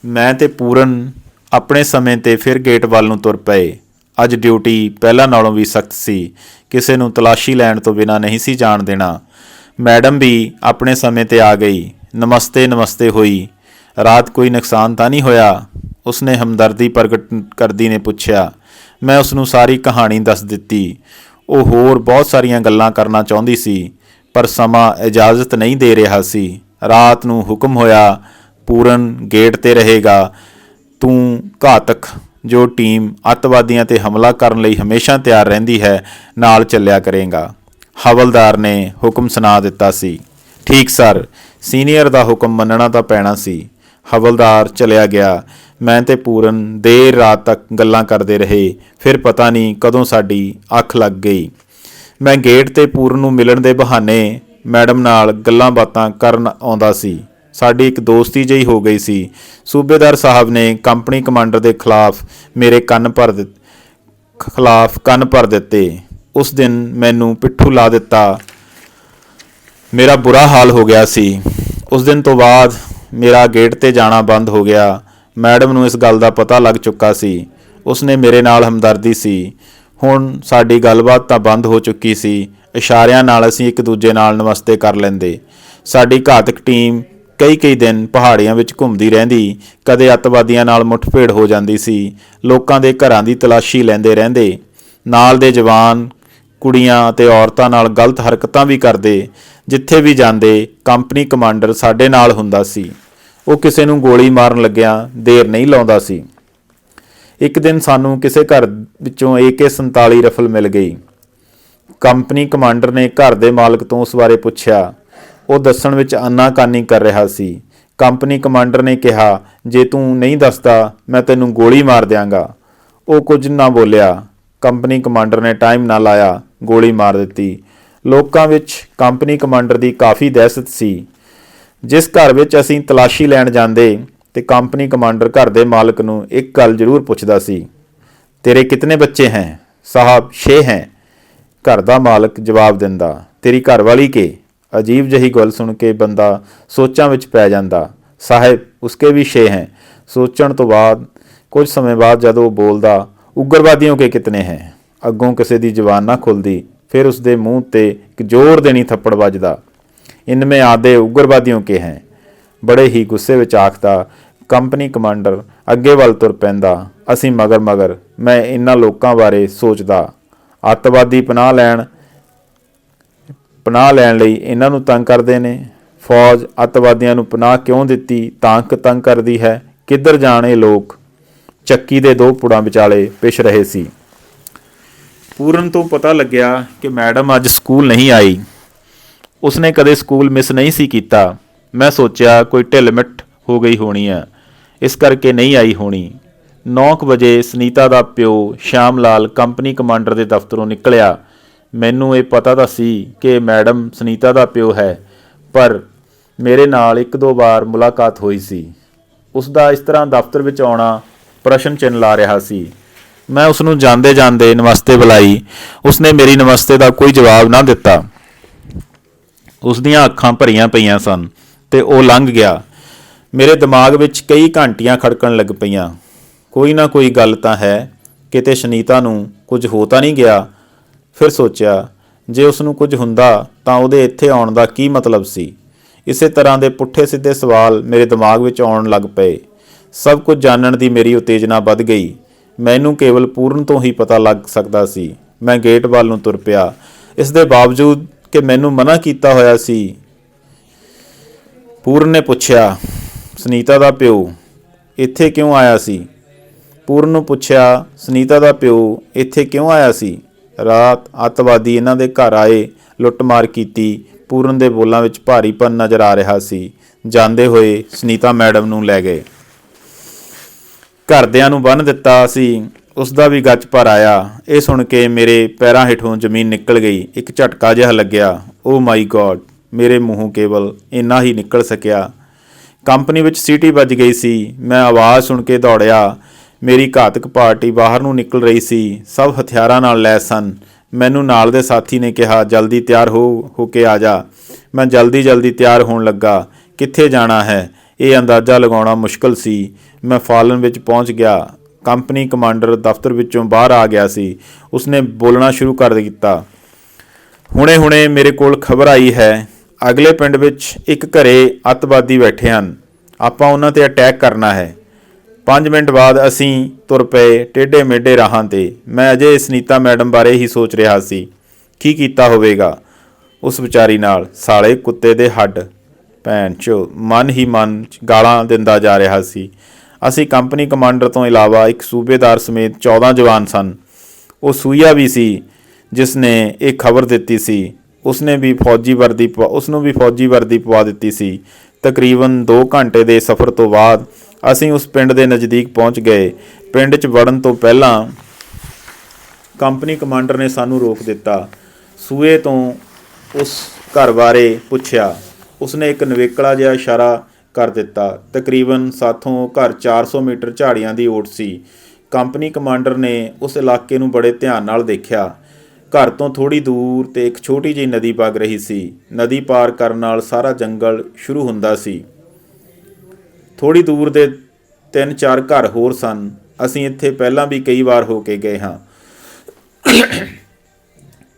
ਮੈਂ ਤੇ ਪੂਰਨ ਆਪਣੇ ਸਮੇਂ ਤੇ ਫਿਰ ਗੇਟ ਵੱਲ ਨੂੰ ਤੁਰ ਪਏ। ਅੱਜ ਡਿਊਟੀ ਪਹਿਲਾਂ ਨਾਲੋਂ ਵੀ ਸਖਤ ਸੀ। ਕਿਸੇ ਨੂੰ ਤਲਾਸ਼ੀ ਲੈਣ ਤੋਂ ਬਿਨਾਂ ਨਹੀਂ ਸੀ ਜਾਣ ਦੇਣਾ। ਮੈਡਮ ਵੀ ਆਪਣੇ ਸਮੇਂ ਤੇ ਆ ਗਈ। ਨਮਸਤੇ ਨਮਸਤੇ ਹੋਈ। ਰਾਤ ਕੋਈ ਨੁਕਸਾਨ ਤਾਂ ਨਹੀਂ ਹੋਇਆ? ਉਸਨੇ ਹਮਦਰਦੀ ਪ੍ਰਗਟ ਕਰਦੀ ਨੇ ਪੁੱਛਿਆ। ਮੈਂ ਉਸ ਨੂੰ ਸਾਰੀ ਕਹਾਣੀ ਦੱਸ ਦਿੱਤੀ। ਉਹ ਹੋਰ ਬਹੁਤ ਸਾਰੀਆਂ ਗੱਲਾਂ ਕਰਨਾ ਚਾਹੁੰਦੀ ਸੀ, ਪਰ ਸਮਾਂ ਇਜਾਜ਼ਤ ਨਹੀਂ ਦੇ ਰਿਹਾ ਸੀ। ਰਾਤ ਨੂੰ ਹੁਕਮ ਹੋਇਆ, ਪੂਰਨ ਗੇਟ ਤੇ ਰਹੇਗਾ। ਤੂੰ ਘਾਤਕ। ਜੋ ਟੀਮ ਅੱਤਵਾਦੀਆਂ ਤੇ ਹਮਲਾ ਕਰਨ ਲਈ ਹਮੇਸ਼ਾ ਤਿਆਰ ਰਹਿੰਦੀ ਹੈ, ਨਾਲ ਚੱਲਿਆ ਕਰੇਗਾ। ਹਵਲਦਾਰ ਨੇ ਹੁਕਮ ਸੁਣਾ ਦਿੱਤਾ ਸੀ। ਠੀਕ, ਸਰ। ਸੀਨੀਅਰ ਦਾ ਹੁਕਮ ਮੰਨਣਾ ਤਾਂ ਪੈਣਾ ਸੀ। ਹਵਲਦਾਰ ਚਲਿਆ ਗਿਆ। ਮੈਂ ਤੇ ਪੂਰਨ ਦੇਰ ਰਾਤ ਤੱਕ ਗੱਲਾਂ ਕਰਦੇ ਰਹੇ। ਫਿਰ ਪਤਾ ਨਹੀਂ ਕਦੋਂ ਸਾਡੀ ਅੱਖ ਲੱਗ ਗਈ। ਮੈਂ ਗੇਟ ਤੇ ਪੂਰਨ ਨੂੰ ਮਿਲਣ ਦੇ ਬਹਾਨੇ ਮੈਡਮ ਨਾਲ ਗੱਲਾਂ ਬਾਤਾਂ ਕਰਨ ਆਉਂਦਾ ਸੀ। ਸਾਡੀ ਇੱਕ ਦੋਸਤੀ ਜਿਹੀ ਹੋ ਗਈ ਸੀ। ਸੂਬੇਦਾਰ ਸਾਹਿਬ ਨੇ ਕੰਪਨੀ ਕਮਾਂਡਰ ਦੇ ਖਿਲਾਫ ਮੇਰੇ ਕੰਨ ਭਰ ਦਿੱਤੇ, ਖਿਲਾਫ ਕੰਨ ਭਰ ਦਿੱਤੇ। ਉਸ ਦਿਨ ਮੈਨੂੰ ਪਿੱਠੂ ਲਾ ਦਿੱਤਾ। ਮੇਰਾ ਬੁਰਾ ਹਾਲ ਹੋ ਗਿਆ ਸੀ। ਉਸ ਦਿਨ ਤੋਂ ਬਾਅਦ ਮੇਰਾ ਗੇਟ ਤੇ ਜਾਣਾ ਬੰਦ ਹੋ ਗਿਆ। ਮੈਡਮ ਨੂੰ ਇਸ ਗੱਲ ਦਾ ਪਤਾ ਲੱਗ ਚੁੱਕਾ ਸੀ। ਉਸਨੇ ਮੇਰੇ ਨਾਲ ਹਮਦਰਦੀ ਸੀ। ਹੁਣ ਸਾਡੀ ਗੱਲਬਾਤ ਤਾਂ ਬੰਦ ਹੋ ਚੁੱਕੀ ਸੀ। ਇਸ਼ਾਰਿਆਂ ਨਾਲ ਅਸੀਂ ਇੱਕ ਦੂਜੇ ਨਾਲ ਨਮਸਤੇ ਕਰ ਲੈਂਦੇ। ਸਾਡੀ ਘਾਤਕ ਟੀਮ ਕਈ ਕਈ ਦਿਨ ਪਹਾੜੀਆਂ ਵਿੱਚ ਘੁੰਮਦੀ ਰਹਿੰਦੀ, ਕਦੇ ਅੱਤਵਾਦੀਆਂ ਨਾਲ ਮੁੱਠਭੇੜ ਹੋ ਜਾਂਦੀ ਸੀ, ਲੋਕਾਂ ਦੇ ਘਰਾਂ ਦੀ ਤਲਾਸ਼ੀ ਲੈਂਦੇ ਰਹਿੰਦੇ। ਨਾਲ ਦੇ ਜਵਾਨ, ਕੁੜੀਆਂ ਅਤੇ ਔਰਤਾਂ ਨਾਲ ਗਲਤ ਹਰਕਤਾਂ ਵੀ ਕਰਦੇ, ਜਿੱਥੇ ਵੀ ਜਾਂਦੇ, ਕੰਪਨੀ ਕਮਾਂਡਰ ਸਾਡੇ ਨਾਲ ਹੁੰਦਾ ਸੀ। ਉਹ ਕਿਸੇ ਨੂੰ ਗੋਲੀ ਮਾਰਨ ਲੱਗਿਆ ਦੇਰ ਨਹੀਂ ਲਾਉਂਦਾ ਸੀ। ਇੱਕ ਦਿਨ ਸਾਨੂੰ ਕਿਸੇ ਘਰ ਵਿੱਚੋਂ AK47 ਰਫਲ ਮਿਲ ਗਈ। ਕੰਪਨੀ ਕਮਾਂਡਰ ਨੇ ਘਰ ਦੇ ਮਾਲਕ ਤੋਂ ਉਸ ਬਾਰੇ ਪੁੱਛਿਆ ਉਹ ਦੱਸਣ ਵਿੱਚ ਆਨਾਕਾਨੀ ਕਰ ਰਿਹਾ ਸੀ। ਕੰਪਨੀ ਕਮਾਂਡਰ ਨੇ ਕਿਹਾ, ਜੇ ਤੂੰ ਨਹੀਂ ਦੱਸਦਾ, ਮੈਂ ਤੈਨੂੰ ਗੋਲੀ ਮਾਰ ਦਿਆਂਗਾ। ਉਹ ਕੁਝ ਨਾ ਬੋਲਿਆ। ਕੰਪਨੀ ਕਮਾਂਡਰ ਨੇ ਟਾਈਮ ਨਾ ਲਾਇਆ, ਗੋਲੀ ਮਾਰ ਦਿੱਤੀ। ਲੋਕਾਂ ਵਿੱਚ ਕੰਪਨੀ ਕਮਾਂਡਰ ਦੀ ਕਾਫੀ ਦਹਿਸ਼ਤ ਸੀ। ਜਿਸ ਘਰ ਵਿੱਚ ਅਸੀਂ ਤਲਾਸ਼ੀ ਲੈਣ ਜਾਂਦੇ ਤੇ ਕੰਪਨੀ ਕਮਾਂਡਰ ਘਰ ਦੇ ਮਾਲਕ ਨੂੰ ਇੱਕ ਗੱਲ ਜ਼ਰੂਰ ਪੁੱਛਦਾ ਸੀ, ਤੇਰੇ ਕਿਤਨੇ ਬੱਚੇ ਹੈ? ਸਾਹਬ 6 ਹੈ। ਘਰ ਦਾ ਮਾਲਕ ਜਵਾਬ ਦਿੰਦਾ, ਤੇਰੀ ਘਰਵਾਲੀ ਕੇ? ਅਜੀਬ ਜਹੀ ਗੱਲ ਸੁਣ ਕੇ ਬੰਦਾ ਸੋਚਾਂ ਵਿੱਚ ਪੈ ਜਾਂਦਾ। ਸਾਹਿਬ, ਉਸਕੇ ਵੀ ਛੇ ਹੈ। ਸੋਚਣ ਤੋਂ ਬਾਅਦ, ਕੁਝ ਸਮੇਂ ਬਾਅਦ ਜਦੋਂ ਉਹ ਬੋਲਦਾ, ਉਗਰਵਾਦੀਆਂ ਕੇ ਕਿਤਨੇ ਹੈ? ਅੱਗੋਂ ਕਿਸੇ ਦੀ ਜ਼ੁਬਾਨ ਨਾ ਖੁੱਲਦੀ, ਫਿਰ ਉਸਦੇ ਮੂੰਹ ਤੇ ਇੱਕ ਜ਼ੋਰ ਦੇਣੀ ਥੱਪੜ ਵੱਜਦਾ। ਇਨਮੇ ਆਦੇ ਉਗਰਵਾਦੀਆਂ ਕੇ ਹੈ? ਬੜੇ ਹੀ ਗੁੱਸੇ ਵਿੱਚ ਆਖਦਾ, ਕੰਪਨੀ ਕਮਾਂਡਰ ਅੱਗੇ ਵੱਲ ਤੁਰ ਪੈਂਦਾ। ਅਸੀਂ ਮਗਰ ਮਗਰ ਮੈਂ ਇਹਨਾਂ ਲੋਕਾਂ ਬਾਰੇ ਸੋਚਦਾ। ਅੱਤਵਾਦੀ ਪਨਾਹ ਲੈਣ ਪਨਾਹ ਲੈਣ ਲਈ ਇਹਨਾਂ ਨੂੰ ਤੰਗ ਕਰਦੇ ਨੇ। ਫੌਜ ਅੱਤਵਾਦੀਆਂ ਨੂੰ ਪਨਾਹ ਕਿਉਂ ਦਿੱਤੀ? ਤਾਂ ਕਿ ਤੰਗ ਕਰਦੀ ਹੈ, ਕਿੱਧਰ ਜਾਣੇ ਲੋਕ? ਚੱਕੀ ਦੇ ਦੋ ਪੁੜਾਂ ਵਿਚਾਲੇ ਪਿਛ ਰਹੇ ਸੀ। ਪੂਰਨ ਤੋਂ ਪਤਾ ਲੱਗਿਆ ਕਿ ਮੈਡਮ ਅੱਜ ਸਕੂਲ ਨਹੀਂ ਆਈ। ਉਸਨੇ ਕਦੇ ਸਕੂਲ ਮਿਸ ਨਹੀਂ ਸੀ ਕੀਤਾ। ਮੈਂ ਸੋਚਿਆ ਕੋਈ ਢਿੱਲ ਮਿੱਠ ਹੋ ਗਈ ਹੋਣੀ ਹੈ। ਇਸ ਕਰਕੇ ਨਹੀਂ ਆਈ ਹੋਣੀ। 9:00 ਵਜੇ ਸੁਨੀਤਾ ਦਾ ਪਿਓ ਸ਼ਾਮ ਲਾਲ ਕੰਪਨੀ ਕਮਾਂਡਰ ਦੇ ਦਫ਼ਤਰੋਂ ਨਿਕਲਿਆ। ਮੈਨੂੰ ਇਹ ਪਤਾ ਤਾਂ ਸੀ ਕਿ ਮੈਡਮ ਸੁਨੀਤਾ ਦਾ ਪਿਓ ਹੈ, ਪਰ ਮੇਰੇ ਨਾਲ ਇੱਕ ਦੋ ਵਾਰ ਮੁਲਾਕਾਤ ਹੋਈ ਸੀ। ਉਸ ਦਾ ਇਸ ਤਰ੍ਹਾਂ ਦਫ਼ਤਰ ਵਿੱਚ ਆਉਣਾ ਪ੍ਰਸ਼ਨ ਚਿੰਨ੍ਹ ਲਾ ਰਿਹਾ ਸੀ। ਮੈਂ ਉਸ ਨੂੰ ਜਾਂਦੇ ਜਾਂਦੇ ਨਮਸਤੇ ਬੁਲਾਈ। ਉਸਨੇ ਮੇਰੀ ਨਮਸਤੇ ਦਾ ਕੋਈ ਜਵਾਬ ਨਾ ਦਿੱਤਾ। ਉਸ ਦੀਆਂ ਅੱਖਾਂ ਭਰੀਆਂ ਪਈਆਂ ਸਨ ਤੇ ਉਹ ਲੰਘ ਗਿਆ। ਮੇਰੇ ਦਿਮਾਗ ਵਿੱਚ ਕਈ ਘੰਟੀਆਂ ਖੜਕਣ ਲੱਗ ਪਈਆਂ। ਕੋਈ ਨਾ ਕੋਈ ਗੱਲ ਤਾਂ ਹੈ, ਕਿਤੇ ਸ਼ਨੀਤਾ ਨੂੰ ਕੁਝ ਹੋ ਤਾਂ ਨਹੀਂ ਗਿਆ। ਫਿਰ ਸੋਚਿਆ, ਜੇ ਉਸ ਨੂੰ ਕੁਝ ਹੁੰਦਾ ਤਾਂ ਉਹਦੇ ਇੱਥੇ ਆਉਣ ਦਾ ਕੀ ਮਤਲਬ ਸੀ? ਇਸੇ ਤਰ੍ਹਾਂ ਦੇ ਪੁੱਠੇ ਸਿੱਧੇ ਸਵਾਲ ਮੇਰੇ ਦਿਮਾਗ ਵਿੱਚ ਆਉਣ ਲੱਗ ਪਏ। ਸਭ ਕੁਝ ਜਾਣਨ ਦੀ ਮੇਰੀ ਉਤੇਜਨਾ ਵੱਧ ਗਈ। ਮੈਨੂੰ ਕੇਵਲ ਪੂਰਨ ਤੋਂ ਹੀ ਪਤਾ ਲੱਗ ਸਕਦਾ ਸੀ। ਮੈਂ ਗੇਟ ਵੱਲ ਨੂੰ ਤੁਰ ਪਿਆ। ਇਸ ਦੇ ਬਾਵਜੂਦ ਕਿ ਮੈਨੂੰ ਮਨਾ ਕੀਤਾ ਹੋਇਆ ਸੀ। ਪੂਰਨ ਨੇ ਪੁੱਛਿਆ, ਸੁਨੀਤਾ ਦਾ ਪਿਓ ਇੱਥੇ ਕਿਉਂ ਆਇਆ ਸੀ? ਪੂਰਨ ਨੂੰ ਪੁੱਛਿਆ, ਸੁਨੀਤਾ ਦਾ ਪਿਓ ਇੱਥੇ ਕਿਉਂ ਆਇਆ ਸੀ? ਰਾਤ ਅੱਤਵਾਦੀ ਇਹਨਾਂ ਦੇ ਘਰ ਆਏ, ਲੁੱਟਮਾਰ ਕੀਤੀ। ਪੂਰਨ ਦੇ ਬੋਲਾਂ ਵਿੱਚ ਭਾਰੀਪਨ ਨਜ਼ਰ ਆ ਰਿਹਾ ਸੀ। ਜਾਂਦੇ ਹੋਏ ਸੁਨੀਤਾ ਮੈਡਮ ਨੂੰ ਲੈ ਗਏ। ਘਰਦਿਆਂ ਨੂੰ ਬੰਨ ਦਿੱਤਾ ਸੀ। ਉਸ ਦਾ ਵੀ ਗੱਜ ਭਰ ਆਇਆ। ਇਹ ਸੁਣ ਕੇ ਮੇਰੇ ਪੈਰਾਂ ਹੇਠੋਂ ਜ਼ਮੀਨ ਨਿਕਲ ਗਈ। ਇੱਕ ਝਟਕਾ ਜਿਹਾ ਲੱਗਿਆ। ਓ ਮਾਈ ਗॉड ਮੇਰੇ ਮੂੰਹੋਂ ਕੇਵਲ ਇੰਨਾ ਹੀ ਨਿਕਲ ਸਕਿਆ। ਕੰਪਨੀ ਵਿੱਚ ਸੀਟੀ ਵੱਜ ਗਈ ਸੀ। ਮੈਂ ਆਵਾਜ਼ ਸੁਣ ਕੇ ਦੌੜਿਆ। ਮੇਰੀ ਘਾਤਕ ਪਾਰਟੀ ਬਾਹਰ ਨੂੰ ਨਿਕਲ ਰਹੀ ਸੀ। ਸਭ ਹਥਿਆਰਾਂ ਨਾਲ ਲੈਸ ਸਨ। ਮੈਨੂੰ ਨਾਲ ਦੇ ਸਾਥੀ ਨੇ ਕਿਹਾ, ਜਲਦੀ ਤਿਆਰ ਹੋ ਹੋ ਕੇ ਆ ਜਾ। ਮੈਂ ਜਲਦੀ ਜਲਦੀ ਤਿਆਰ ਹੋਣ ਲੱਗਾ। ਕਿੱਥੇ ਜਾਣਾ ਹੈ? ਇਹ ਅੰਦਾਜ਼ਾ ਲਗਾਉਣਾ ਮੁਸ਼ਕਲ ਸੀ। ਮੈਂ ਫਾਲਨ ਵਿੱਚ ਪਹੁੰਚ ਗਿਆ। ਕੰਪਨੀ ਕਮਾਂਡਰ ਦਫ਼ਤਰ ਵਿੱਚੋਂ ਬਾਹਰ ਆ ਗਿਆ ਸੀ। ਉਸਨੇ ਬੋਲਣਾ ਸ਼ੁਰੂ ਕਰ ਦਿੱਤਾ। ਹੁਣੇ-ਹੁਣੇ ਮੇਰੇ ਕੋਲ ਖਬਰ ਆਈ ਹੈ। ਅਗਲੇ ਪਿੰਡ ਵਿੱਚ ਇੱਕ ਘਰੇ ਅੱਤਵਾਦੀ ਬੈਠੇ ਹਨ। ਆਪਾਂ ਉਹਨਾਂ ਤੇ ਅਟੈਕ ਕਰਨਾ ਹੈ। 5 ਮਿੰਟ ਬਾਅਦ ਅਸੀਂ ਤੁਰ ਪਏ ਟੇਢੇ ਮੇਢੇ ਰਾਹਾਂ ਤੇ। ਮੈਂ ਅਜੇ ਸੁਨੀਤਾ ਮੈਡਮ ਬਾਰੇ ਹੀ ਸੋਚ ਰਿਹਾ ਸੀ, ਕੀ ਕੀਤਾ ਹੋਵੇਗਾ? ਉਸ ਵਿਚਾਰੀ ਨਾਲ ਸਾਲੇ ਕੁੱਤੇ ਦੇ ਹੱਡ। ਭੈਣ ਚੋ, ਮਨ ਹੀ ਮਨ 'ਚ ਗਾਲਾਂ ਦਿੰਦਾ ਜਾ ਰਿਹਾ ਸੀ। ਅਸੀਂ ਕੰਪਨੀ ਕਮਾਂਡਰ ਤੋਂ ਇਲਾਵਾ ਇੱਕ ਸੂਬੇਦਾਰ ਸਮੇਤ 14 ਜਵਾਨ ਸਨ। ਉਹ ਸੂਈਆ ਵੀ ਸੀ, ਜਿਸ ਨੇ ਇਹ ਖਬਰ ਦਿੱਤੀ ਸੀ। ਉਸਨੇ ਵੀ ਫੌਜੀ ਵਰਦੀ ਉਸ ਨੂੰ ਵੀ ਫੌਜੀ ਵਰਦੀ ਪਵਾ ਦਿੱਤੀ ਸੀ। ਤਕਰੀਬਨ 2 ਘੰਟੇ ਦੇ ਸਫ਼ਰ ਤੋਂ ਬਾਅਦ ਅਸੀਂ ਉਸ ਪਿੰਡ ਦੇ ਨਜ਼ਦੀਕ ਪਹੁੰਚ ਗਏ। ਪਿੰਡ 'ਚ ਵੜਨ ਤੋਂ ਪਹਿਲਾਂ ਕੰਪਨੀ ਕਮਾਂਡਰ ਨੇ ਸਾਨੂੰ ਰੋਕ ਦਿੱਤਾ। ਸੂਏ ਤੋਂ ਉਸ ਘਰ ਬਾਰੇ ਪੁੱਛਿਆ। ਉਸਨੇ ਇੱਕ ਨਵੇਕਲਾ ਜਿਹਾ ਇਸ਼ਾਰਾ ਕਰ ਦਿੱਤਾ। ਤਕਰੀਬਨ ਸਾਥੋਂ ਘਰ 400 ਮੀਟਰ ਝਾੜੀਆਂ ਦੀ ਓਟ ਸੀ। ਕੰਪਨੀ ਕਮਾਂਡਰ ਨੇ ਉਸ ਇਲਾਕੇ ਨੂੰ ਬੜੇ ਧਿਆਨ ਨਾਲ ਦੇਖਿਆ। ਘਰ ਤੋਂ ਥੋੜੀ ਦੂਰ ਤੇ ਇੱਕ ਛੋਟੀ ਜਿਹੀ ਨਦੀ ਵਗ ਰਹੀ ਸੀ। ਨਦੀ ਪਾਰ ਕਰਨ ਨਾਲ ਸਾਰਾ ਜੰਗਲ ਸ਼ੁਰੂ ਹੁੰਦਾ ਸੀ। ਥੋੜੀ ਦੂਰ ਦੇ ਤਿੰਨ ਚਾਰ ਘਰ ਹੋਰ ਸਨ। ਅਸੀਂ ਇੱਥੇ ਪਹਿਲਾਂ ਵੀ ਕਈ ਵਾਰ ਹੋ ਕੇ ਗਏ ਹਾਂ।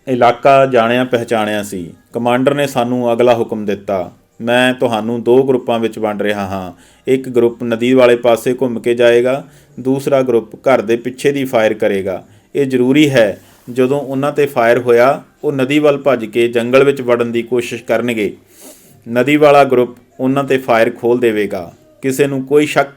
ਇਲਾਕਾ ਜਾਣਿਆ ਪਹਿਚਾਣਿਆ ਸੀ। ਕਮਾਂਡਰ ਨੇ ਸਾਨੂੰ ਅਗਲਾ ਹੁਕਮ ਦਿੱਤਾ, ਮੈਂ ਤੁਹਾਨੂੰ ਦੋ ਗਰੁੱਪਾਂ ਵਿੱਚ ਵੰਡ ਰਿਹਾ ਹਾਂ। ਇੱਕ ਗਰੁੱਪ ਨਦੀ ਵਾਲੇ ਪਾਸੇ ਘੁੰਮ ਕੇ ਜਾਏਗਾ, ਦੂਸਰਾ ਗਰੁੱਪ ਘਰ ਦੇ ਪਿੱਛੇ ਦੀ ਫਾਇਰ ਕਰੇਗਾ। ਇਹ ਜ਼ਰੂਰੀ ਹੈ, ਜਦੋਂ ਉਹਨਾਂ ਤੇ ਫਾਇਰ ਹੋਇਆ, ਉਹ ਨਦੀ ਵੱਲ ਭੱਜ ਕੇ ਜੰਗਲ ਵਿੱਚ ਵੜਨ ਦੀ ਕੋਸ਼ਿਸ਼ ਕਰਨਗੇ। ਨਦੀ ਵਾਲਾ ਗਰੁੱਪ ਉਹਨਾਂ ਤੇ ਫਾਇਰ ਖੋਲ ਦੇਵੇਗਾ। ਕਿਸੇ ਨੂੰ ਕੋਈ ਸ਼ੱਕ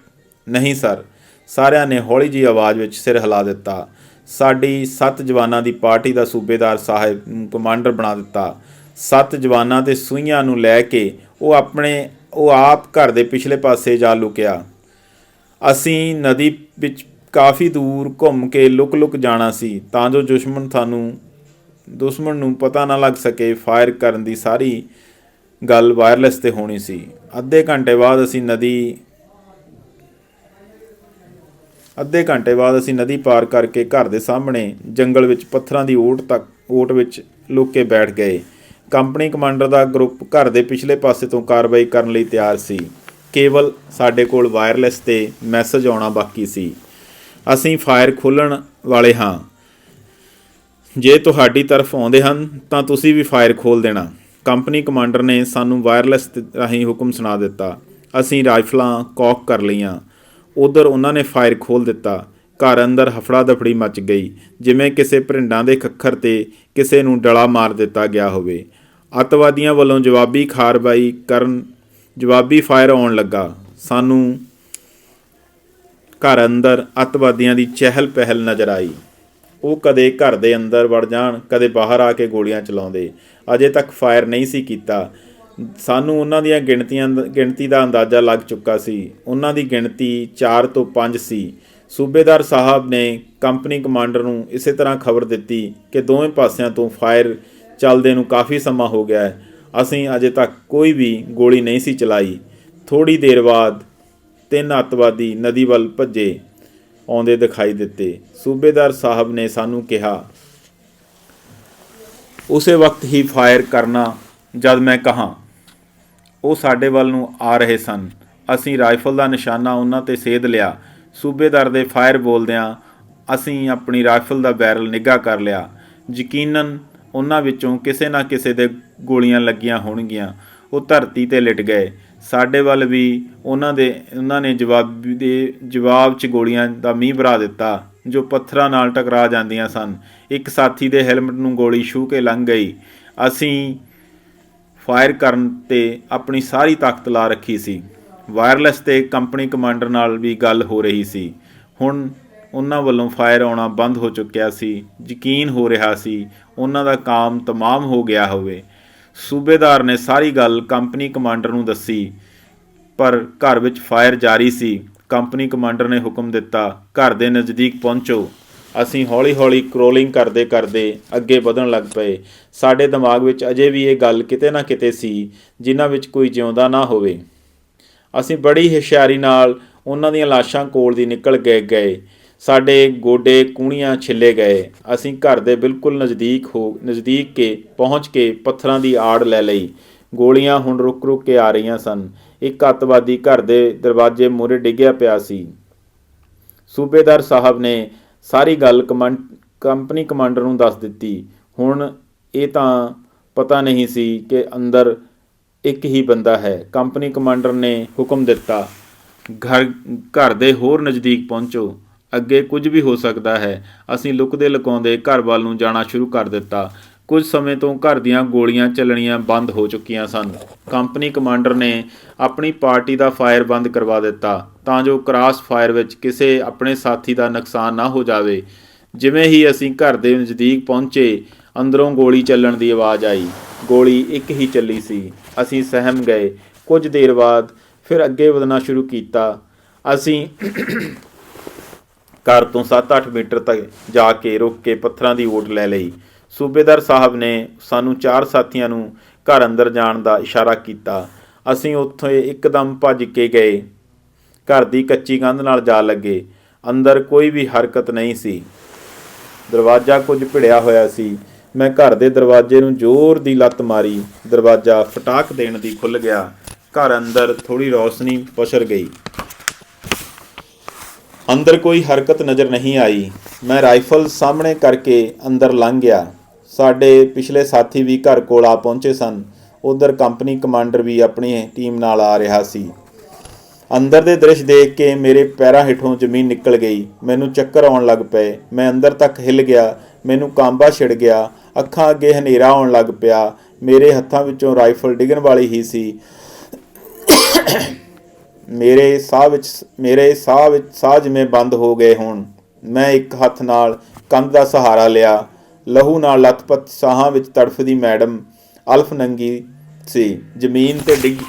ਨਹੀਂ, ਸਰ। ਸਾਰਿਆਂ ਨੇ ਹੌਲੀ ਜਿਹੀ ਆਵਾਜ਼ ਵਿੱਚ ਸਿਰ ਹਿਲਾ ਦਿੱਤਾ। ਸਾਡੀ ਸੱਤ ਜਵਾਨਾਂ ਦੀ ਪਾਰਟੀ ਦਾ ਸੂਬੇਦਾਰ ਸਾਹਿਬ ਨੂੰ ਕਮਾਂਡਰ ਬਣਾ ਦਿੱਤਾ। ਸੱਤ ਜਵਾਨਾਂ ਤੇ ਸੂਈਆਂ ਨੂੰ ਲੈ ਕੇ ਉਹ ਆਪਣੇ, ਉਹ ਆਪ ਘਰ ਦੇ ਪਿਛਲੇ ਪਾਸੇ ਜਾ ਲੁਕਿਆ। ਅਸੀਂ ਨਦੀ ਵਿੱਚ ਕਾਫੀ ਦੂਰ ਘੁੰਮ ਕੇ ਲੁਕ-ਲੁਕ ਜਾਣਾ ਸੀ, ਤਾਂ ਜੋ ਦੁਸ਼ਮਣ ਸਾਨੂੰ, ਦੁਸ਼ਮਣ ਨੂੰ ਪਤਾ ਨਾ ਲੱਗ ਸਕੇ ਫਾਇਰ ਕਰਨ ਦੀ ਸਾਰੀ ਗੱਲ ਵਾਇਰਲੈਸ ਤੇ ਹੋਣੀ ਸੀ। ਅੱਧੇ ਘੰਟੇ ਬਾਅਦ ਅਸੀਂ ਨਦੀ ਅੱਧੇ ਘੰਟੇ ਬਾਅਦ ਅਸੀਂ ਨਦੀ ਪਾਰ ਕਰਕੇ ਘਰ ਦੇ ਸਾਹਮਣੇ ਜੰਗਲ ਵਿੱਚ ਪੱਥਰਾਂ ਦੀ ਓਟ ਤੱਕ, ਓਟ ਵਿੱਚ ਲੁੱਕ ਕੇ ਬੈਠ ਗਏ। ਕੰਪਨੀ ਕਮਾਂਡਰ ਦਾ ਗਰੁੱਪ ਘਰ ਦੇ ਪਿਛਲੇ ਪਾਸੇ ਤੋਂ ਕਾਰਵਾਈ ਕਰਨ ਲਈ ਤਿਆਰ ਸੀ। ਕੇਵਲ ਸਾਡੇ ਕੋਲ ਵਾਇਰਲੈਸ ਤੇ ਮੈਸੇਜ ਆਉਣਾ ਬਾਕੀ ਸੀ। ਅਸੀਂ ਫਾਇਰ ਖੋਲਣ ਵਾਲੇ ਹਾਂ। ਜੇ ਤੁਹਾਡੀ ਤਰਫ ਆਉਂਦੇ ਹਨ, ਤਾਂ ਤੁਸੀਂ ਵੀ ਫਾਇਰ ਖੋਲ ਦੇਣਾ। ਕੰਪਨੀ ਕਮਾਂਡਰ ਨੇ ਸਾਨੂੰ ਵਾਇਰਲੈਸ ਰਾਹੀਂ ਹੁਕਮ ਸੁਣਾ ਦਿੱਤਾ। ਅਸੀਂ ਰਾਈਫਲਾਂ ਕੌਕ ਕਰ ਲਈਆਂ। ਉਧਰ ਉਹਨਾਂ ਨੇ ਫਾਇਰ ਖੋਲ ਦਿੱਤਾ। ਘਰ ਅੰਦਰ ਹਫੜਾ ਦਫੜੀ ਮਚ ਗਈ, ਜਿਵੇਂ ਕਿਸੇ ਭਰਿੰਡਾਂ ਦੇ ਖੱਖਰ ਤੇ ਕਿਸੇ ਨੂੰ ਡਲਾ ਮਾਰ ਦਿੱਤਾ ਗਿਆ ਹੋਵੇ। ਅੱਤਵਾਦੀਆਂ ਵੱਲੋਂ ਜਵਾਬੀ ਕਾਰਵਾਈ ਕਰਨ, ਜਵਾਬੀ ਫਾਇਰ ਆਉਣ ਲੱਗਾ। ਸਾਨੂੰ ਘਰ ਅੰਦਰ ਅੱਤਵਾਦੀਆਂ ਦੀ ਚਹਿਲ ਪਹਿਲ ਨਜ਼ਰ ਆਈ। ਉਹ ਕਦੇ ਘਰ ਦੇ ਅੰਦਰ ਵੜ ਜਾਣ, ਕਦੇ ਬਾਹਰ ਆ ਕੇ ਗੋਲੀਆਂ ਚਲਾਉਂਦੇ। ਅਜੇ ਤੱਕ ਫਾਇਰ ਨਹੀਂ ਸੀ ਕੀਤਾ। ਸਾਨੂੰ ਉਹਨਾਂ ਦੀਆਂ ਗਿਣਤੀਆਂ ਗਿਣਤੀ ਦਾ ਅੰਦਾਜ਼ਾ ਲੱਗ ਚੁੱਕਾ ਸੀ। ਉਹਨਾਂ ਦੀ ਗਿਣਤੀ 4 ਤੋਂ 5 ਸੀ। ਸੂਬੇਦਾਰ ਸਾਹਿਬ ਨੇ ਕੰਪਨੀ ਕਮਾਂਡਰ ਨੂੰ ਇਸੇ ਤਰ੍ਹਾਂ ਖਬਰ ਦਿੱਤੀ ਕਿ ਦੋਵੇਂ ਪਾਸਿਆਂ ਤੋਂ ਫਾਇਰ ਚੱਲਦੇ ਨੂੰ ਕਾਫੀ ਸਮਾਂ ਹੋ ਗਿਆ ਹੈ। ਅਸੀਂ ਅਜੇ ਤੱਕ ਕੋਈ ਵੀ ਗੋਲੀ ਨਹੀਂ ਸੀ ਚਲਾਈ। ਥੋੜੀ ਦੇਰ ਬਾਅਦ ਤਿੰਨ ਅੱਤਵਾਦੀ ਨਦੀ ਵੱਲ ਭੱਜੇ, ਆਉਂਦੇ ਦਿਖਾਈ ਦਿੱਤੇ। ਸੂਬੇਦਾਰ ਸਾਹਿਬ ਨੇ ਸਾਨੂੰ ਕਿਹਾ ਉਸੇ ਵਕਤ ਹੀ ਫਾਇਰ ਕਰਨਾ ਜਦ ਮੈਂ ਕਹਾ, ਉਹ ਸਾਡੇ ਵੱਲ ਨੂੰ ਆ ਰਹੇ ਸਨ। ਅਸੀਂ ਰਾਈਫਲ ਦਾ ਨਿਸ਼ਾਨਾ ਉਹਨਾਂ ਤੇ ਸੇਧ ਲਿਆ। ਸੂਬੇਦਾਰ ਦੇ ਫਾਇਰ ਬੋਲਦਿਆਂ ਅਸੀਂ ਆਪਣੀ ਰਾਈਫਲ ਦਾ ਬੈਰਲ ਨਿੱਘਾ ਕਰ ਲਿਆ। ਯਕੀਨਨ ਉਹਨਾਂ ਵਿੱਚੋਂ ਕਿਸੇ ਨਾ ਕਿਸੇ ਦੇ ਗੋਲੀਆਂ ਲੱਗੀਆਂ ਹੋਣਗੀਆਂ। ਉਹ ਧਰਤੀ ਤੇ ਲਿਟ ਗਏ। ਸਾਡੇ ਵੱਲ ਵੀ ਉਹਨਾਂ ਦੇ, ਉਹਨਾਂ ਨੇ ਜਵਾਬ ਦੇ ਜਵਾਬ 'ਚ ਗੋਲੀਆਂ ਦਾ ਮੀਂਹ ਭਰਾ ਦਿੱਤਾ। ਜੋ ਪੱਥਰਾਂ ਨਾਲ ਟਕਰਾ ਜਾਂਦੀਆਂ ਸਨ। ਇੱਕ ਸਾਥੀ ਦੇ ਹੈਲਮਟ ਨੂੰ ਗੋਲੀ ਛੂ ਕੇ ਲੰਘ ਗਈ। ਅਸੀਂ ਫਾਇਰ ਕਰਨ ਤੇ ਆਪਣੀ ਸਾਰੀ ਤਾਕਤ ਲਾ ਰੱਖੀ ਸੀ। ਵਾਇਰਲੈਸ ਤੇ ਕੰਪਨੀ ਕਮਾਂਡਰ ਨਾਲ ਵੀ ਗੱਲ ਹੋ ਰਹੀ ਸੀ। ਹੁਣ ਉਹਨਾਂ ਵੱਲੋਂ ਫਾਇਰ ਆਉਣਾ ਬੰਦ ਹੋ ਚੁੱਕਿਆ ਸੀ। ਯਕੀਨ ਹੋ ਰਿਹਾ ਸੀ ਉਹਨਾਂ ਦਾ ਕੰਮ ਤਮਾਮ ਹੋ ਗਿਆ ਹੋਵੇ। ਸੂਬੇਦਾਰ ਨੇ ਸਾਰੀ ਗੱਲ ਕੰਪਨੀ ਕਮਾਂਡਰ ਨੂੰ ਦੱਸੀ, ਪਰ ਘਰ ਵਿੱਚ ਫਾਇਰ ਜਾਰੀ ਸੀ। ਕੰਪਨੀ ਕਮਾਂਡਰ ਨੇ ਹੁਕਮ ਦਿੱਤਾ, ਘਰ ਦੇ ਨਜ਼ਦੀਕ ਪਹੁੰਚੋ। ਅਸੀਂ ਹੌਲੀ-ਹੌਲੀ ਕਰੋਲਿੰਗ ਕਰਦੇ ਕਰਦੇ ਅੱਗੇ ਵਧਣ ਲੱਗ ਪਏ। ਸਾਡੇ ਦਿਮਾਗ ਵਿੱਚ ਅਜੇ ਵੀ ਇਹ ਗੱਲ ਕਿਤੇ ਨਾ ਕਿਤੇ ਸੀ, ਜਿਨ੍ਹਾਂ ਵਿੱਚ ਕੋਈ ਜਿਉਂਦਾ ਨਾ ਹੋਵੇ। ਅਸੀਂ ਬੜੀ ਹੁਸ਼ਿਆਰੀ ਨਾਲ ਉਹਨਾਂ ਦੀਆਂ ਲਾਸ਼ਾਂ ਕੋਲ ਦੀ ਨਿਕਲ ਗਏ ਗਏ। ਸਾਡੇ ਗੋਡੇ ਕੂਣੀਆਂ ਛਿੱਲੇ ਗਏ। ਅਸੀਂ ਘਰ ਦੇ ਬਿਲਕੁਲ ਨਜ਼ਦੀਕ ਹੋ, ਨਜ਼ਦੀਕ ਕੇ ਪਹੁੰਚ ਕੇ ਪੱਥਰਾਂ ਦੀ ਆੜ ਲੈ ਲਈ। ਗੋਲੀਆਂ ਹੁਣ ਰੁਕ-ਰੁਕ ਕੇ ਆ ਰਹੀਆਂ ਸਨ। ਇੱਕ ਅੱਤਵਾਦੀ ਘਰ ਦੇ ਦਰਵਾਜ਼ੇ ਮੂਹਰੇ ਡਿੱਗਿਆ ਪਿਆ ਸੀ। ਸੂਬੇਦਾਰ ਸਾਹਿਬ ਨੇ ਸਾਰੀ ਗੱਲ ਕਮੰ- ਕੰਪਨੀ ਕਮਾਂਡਰ ਨੂੰ ਦੱਸ ਦਿੱਤੀ। ਹੁਣ ਇਹ ਤਾਂ ਪਤਾ ਨਹੀਂ ਸੀ ਕਿ ਅੰਦਰ ਇੱਕ ਹੀ ਬੰਦਾ ਹੈ। ਕੰਪਨੀ ਕਮਾਂਡਰ ਨੇ ਹੁਕਮ ਦਿੱਤਾ, ਘਰ ਘਰ ਦੇ ਹੋਰ ਨਜ਼ਦੀਕ ਪਹੁੰਚੋ। ਅੱਗੇ ਕੁਝ ਵੀ ਹੋ ਸਕਦਾ ਹੈ। ਅਸੀਂ ਲੁਕਦੇ ਲੁਕਾਉਂਦੇ ਘਰ ਵੱਲ ਨੂੰ ਜਾਣਾ ਸ਼ੁਰੂ ਕਰ ਦਿੱਤਾ। ਕੁਝ ਸਮੇਂ ਤੋਂ ਘਰ ਦੀਆਂ ਗੋਲੀਆਂ ਚੱਲਣੀਆਂ ਬੰਦ ਹੋ ਚੁੱਕੀਆਂ ਸਨ। ਕੰਪਨੀ ਕਮਾਂਡਰ ਨੇ ਆਪਣੀ ਪਾਰਟੀ ਦਾ ਫਾਇਰ ਬੰਦ ਕਰਵਾ ਦਿੱਤਾ ਤਾਂ ਜੋ ਕ੍ਰਾਸ ਫਾਇਰ ਵਿੱਚ ਕਿਸੇ ਆਪਣੇ ਸਾਥੀ ਦਾ ਨੁਕਸਾਨ ਨਾ ਹੋ ਜਾਵੇ। ਜਿਵੇਂ ਹੀ ਅਸੀਂ ਘਰ ਦੇ ਨਜ਼ਦੀਕ ਪਹੁੰਚੇ, ਅੰਦਰੋਂ ਗੋਲੀ ਚੱਲਣ ਦੀ ਆਵਾਜ਼ ਆਈ। ਗੋਲੀ ਇੱਕ ਹੀ ਚੱਲੀ ਸੀ। ਅਸੀਂ ਸਹਿਮ ਗਏ। ਕੁਝ ਦੇਰ ਬਾਅਦ ਫਿਰ ਅੱਗੇ ਵਧਣਾ ਸ਼ੁਰੂ ਕੀਤਾ। ਅਸੀਂ ਘਰ ਤੋਂ 7-8 ਮੀਟਰ ਤੱਕ ਜਾ ਕੇ ਰੁਕ ਕੇ ਪੱਥਰਾਂ ਦੀ ਓਟ ਲੈ ਲਈ। ਸੂਬੇਦਾਰ ਸਾਹਿਬ ਨੇ ਸਾਨੂੰ ਚਾਰ ਸਾਥੀਆਂ ਨੂੰ ਘਰ ਅੰਦਰ ਜਾਣ ਦਾ ਇਸ਼ਾਰਾ ਕੀਤਾ। ਅਸੀਂ ਉੱਥੇ ਇੱਕਦਮ ਭੱਜ ਕੇ ਗਏ। ਘਰ ਦੀ ਕੱਚੀ ਕੰਧ ਨਾਲ ਜਾ ਲੱਗੇ। ਅੰਦਰ ਕੋਈ ਵੀ ਹਰਕਤ ਨਹੀਂ ਸੀ। ਦਰਵਾਜ਼ਾ ਕੁਝ ਭਿੜਿਆ ਹੋਇਆ ਸੀ। ਮੈਂ ਘਰ ਦੇ ਦਰਵਾਜ਼ੇ ਨੂੰ ਜ਼ੋਰ ਦੀ ਲੱਤ ਮਾਰੀ। ਦਰਵਾਜ਼ਾ ਫਟਾਕ ਦੇਣ ਦੀ ਖੁੱਲ ਗਿਆ। ਘਰ ਅੰਦਰ ਥੋੜੀ ਰੌਸ਼ਨੀ ਪਛਰ ਗਈ। ਅੰਦਰ ਕੋਈ ਹਰਕਤ ਨਜ਼ਰ ਨਹੀਂ ਆਈ। ਮੈਂ ਰਾਈਫਲ ਸਾਹਮਣੇ ਕਰਕੇ ਅੰਦਰ ਲੰਘ ਗਿਆ। ਸਾਡੇ ਪਿਛਲੇ ਸਾਥੀ ਵੀ ਘਰ ਕੋਲ ਆ ਪਹੁੰਚੇ ਸਨ। ਉਧਰ ਕੰਪਨੀ ਕਮਾਂਡਰ ਵੀ ਆਪਣੀ ਟੀਮ ਨਾਲ ਆ ਰਿਹਾ ਸੀ। ਅੰਦਰ ਦੇ ਦ੍ਰਿਸ਼ ਦੇਖ ਕੇ ਮੇਰੇ ਪੈਰਾਂ ਹੇਠੋਂ ਜ਼ਮੀਨ ਨਿਕਲ ਗਈ। ਮੈਨੂੰ ਚੱਕਰ ਆਉਣ ਲੱਗ ਪਏ। ਮੈਂ ਅੰਦਰ ਤੱਕ ਹਿੱਲ ਗਿਆ। ਮੈਨੂੰ ਕਾਂਬਾ ਛਿੜ ਗਿਆ। ਅੱਖਾਂ ਅੱਗੇ ਹਨੇਰਾ ਆਉਣ ਲੱਗ ਪਿਆ। ਮੇਰੇ ਹੱਥਾਂ ਵਿੱਚੋਂ ਰਾਈਫਲ ਡਿੱਗਣ ਵਾਲੀ ਹੀ ਸੀ। ਮੇਰੇ ਸਾਹ ਵਿੱਚ ਮੇਰੇ ਸਾਹ ਵਿੱਚ ਸਾਹ ਜਿਵੇਂ ਬੰਦ ਹੋ ਗਏ ਹੋਣ। ਮੈਂ ਇੱਕ ਹੱਥ ਨਾਲ ਕੰਧ ਦਾ ਸਹਾਰਾ ਲਿਆ। ਲਹੂ ਨਾਲ ਲੱਥਪੱਥ ਸਾਹਾਂ ਵਿੱਚ ਤੜਫਦੀ ਮੈਡਮ ਅਲਫ ਨੰਗੀ ਸੀ। ਜ਼ਮੀਨ ਤੇ ਡਿੱਗ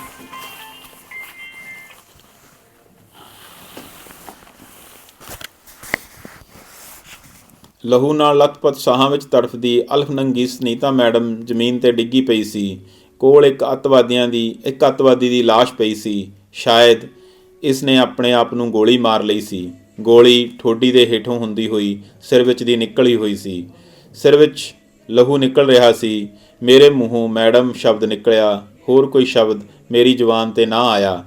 ਲਹੂ ਨਾਲ ਲੱਥਪੱਥ ਸਾਹਾਂ ਵਿੱਚ ਤੜਫਦੀ ਅਲਫ ਨੰਗੀ ਸੁਨੀਤਾ ਮੈਡਮ ਜ਼ਮੀਨ ਤੇ ਡਿੱਗੀ ਪਈ ਸੀ। ਕੋਲ ਇੱਕ ਅੱਤਵਾਦੀਆਂ ਦੀ ਇੱਕ ਅੱਤਵਾਦੀ ਦੀ ਲਾਸ਼ ਪਈ ਸੀ। ਸ਼ਾਇਦ ਇਸ ਨੇ ਆਪਣੇ ਆਪ ਨੂੰ ਗੋਲੀ ਮਾਰ ਲਈ ਸੀ। ਗੋਲੀ ਠੋਡੀ ਦੇ ਹੇਠੋਂ ਹੁੰਦੀ ਹੋਈ ਸਿਰ ਵਿੱਚ ਦੀ ਨਿਕਲੀ ਹੋਈ ਸੀ। ਸਿਰ ਵਿੱਚ ਲਹੂ ਨਿਕਲ ਰਿਹਾ ਸੀ। ਮੇਰੇ ਮੂੰਹੋਂ ਮੈਡਮ ਸ਼ਬਦ ਨਿਕਲਿਆ। ਹੋਰ ਕੋਈ ਸ਼ਬਦ ਮੇਰੀ ਜ਼ੁਬਾਨ ਤੇ ਨਾ ਆਇਆ।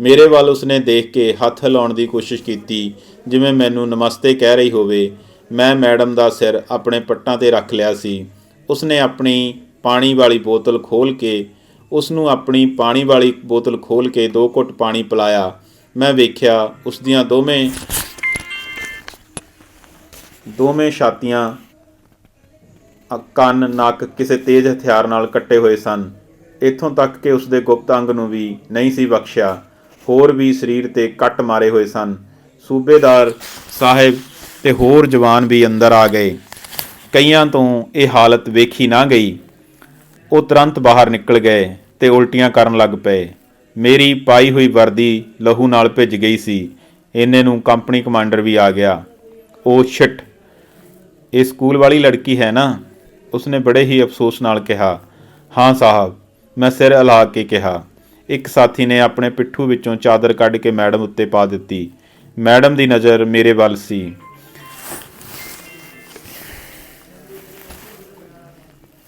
ਮੇਰੇ ਵੱਲ ਉਸਨੇ ਦੇਖ ਕੇ ਹੱਥ ਹਿਲਾਉਣ ਦੀ ਕੋਸ਼ਿਸ਼ ਕੀਤੀ, ਜਿਵੇਂ ਮੈਨੂੰ ਨਮਸਤੇ ਕਹਿ ਰਹੀ ਹੋਵੇ। ਮੈਂ ਮੈਡਮ ਦਾ ਸਿਰ ਆਪਣੇ ਪੱਟਾਂ ਤੇ ਰੱਖ ਲਿਆ ਸੀ। ਉਸਨੇ ਆਪਣੀ ਪਾਣੀ ਵਾਲੀ ਬੋਤਲ ਖੋਲ ਕੇ ਉਸ ਨੂੰ ਆਪਣੀ ਪਾਣੀ ਵਾਲੀ ਬੋਤਲ ਖੋਲ ਕੇ ਦੋ ਘੁੱਟ ਪਾਣੀ ਪਿਲਾਇਆ। ਮੈਂ ਵੇਖਿਆ ਉਸ ਦੀਆਂ ਦੋਵੇਂ ਦੋਵੇਂ ਛਾਤੀਆਂ ਕੰਨ, ਨੱਕ ਕਿਸੇ ਤੇਜ਼ ਹਥਿਆਰ ਨਾਲ ਕੱਟੇ ਹੋਏ ਸਨ। ਇੱਥੋਂ ਤੱਕ ਕਿ ਉਸ ਦੇ ਗੁਪਤ ਅੰਗ ਨੂੰ ਵੀ ਨਹੀਂ ਸੀ ਬਖਸ਼ਿਆ। ਹੋਰ ਵੀ ਸਰੀਰ ਤੇ ਕੱਟ ਮਾਰੇ ਹੋਏ ਸਨ। ਸੂਬੇਦਾਰ ਸਾਹਿਬ ਤੇ ਹੋਰ ਜਵਾਨ ਵੀ ਅੰਦਰ ਆ ਗਏ। ਕਈਆਂ ਤੋਂ ਇਹ ਹਾਲਤ ਵੇਖੀ ਨਾ ਗਈ। ਉਹ ਤੁਰੰਤ ਬਾਹਰ ਨਿਕਲ ਗਏ ਤੇ ਉਲਟੀਆਂ ਕਰਨ ਲੱਗ ਪਏ। ਮੇਰੀ ਪਾਈ ਹੋਈ ਵਰਦੀ ਲਹੂ ਨਾਲ ਭਿੱਜ ਗਈ ਸੀ। ਇੰਨੇ ਨੂੰ ਕੰਪਨੀ ਕਮਾਂਡਰ ਵੀ ਆ ਗਿਆ। ਉਹ ਸ਼ਿਟ ਇਹ ਸਕੂਲ ਵਾਲੀ ਲੜਕੀ ਹੈ ਨਾ? ਉਸਨੇ ਬੜੇ ਹੀ ਅਫਸੋਸ ਨਾਲ ਕਿਹਾ, ਹਾਂ ਸਾਹਿਬ, ਮੈਂ ਸਿਰ ਹਿਲਾ ਕੇ ਕਿਹਾ। ਇੱਕ ਸਾਥੀ ਨੇ ਆਪਣੇ ਪਿੱਠੂ ਵਿੱਚੋਂ ਚਾਦਰ ਕੱਢ ਕੇ ਮੈਡਮ ਉੱਤੇ ਪਾ ਦਿੱਤੀ। ਮੈਡਮ ਦੀ ਨਜ਼ਰ ਮੇਰੇ ਵੱਲ ਸੀ।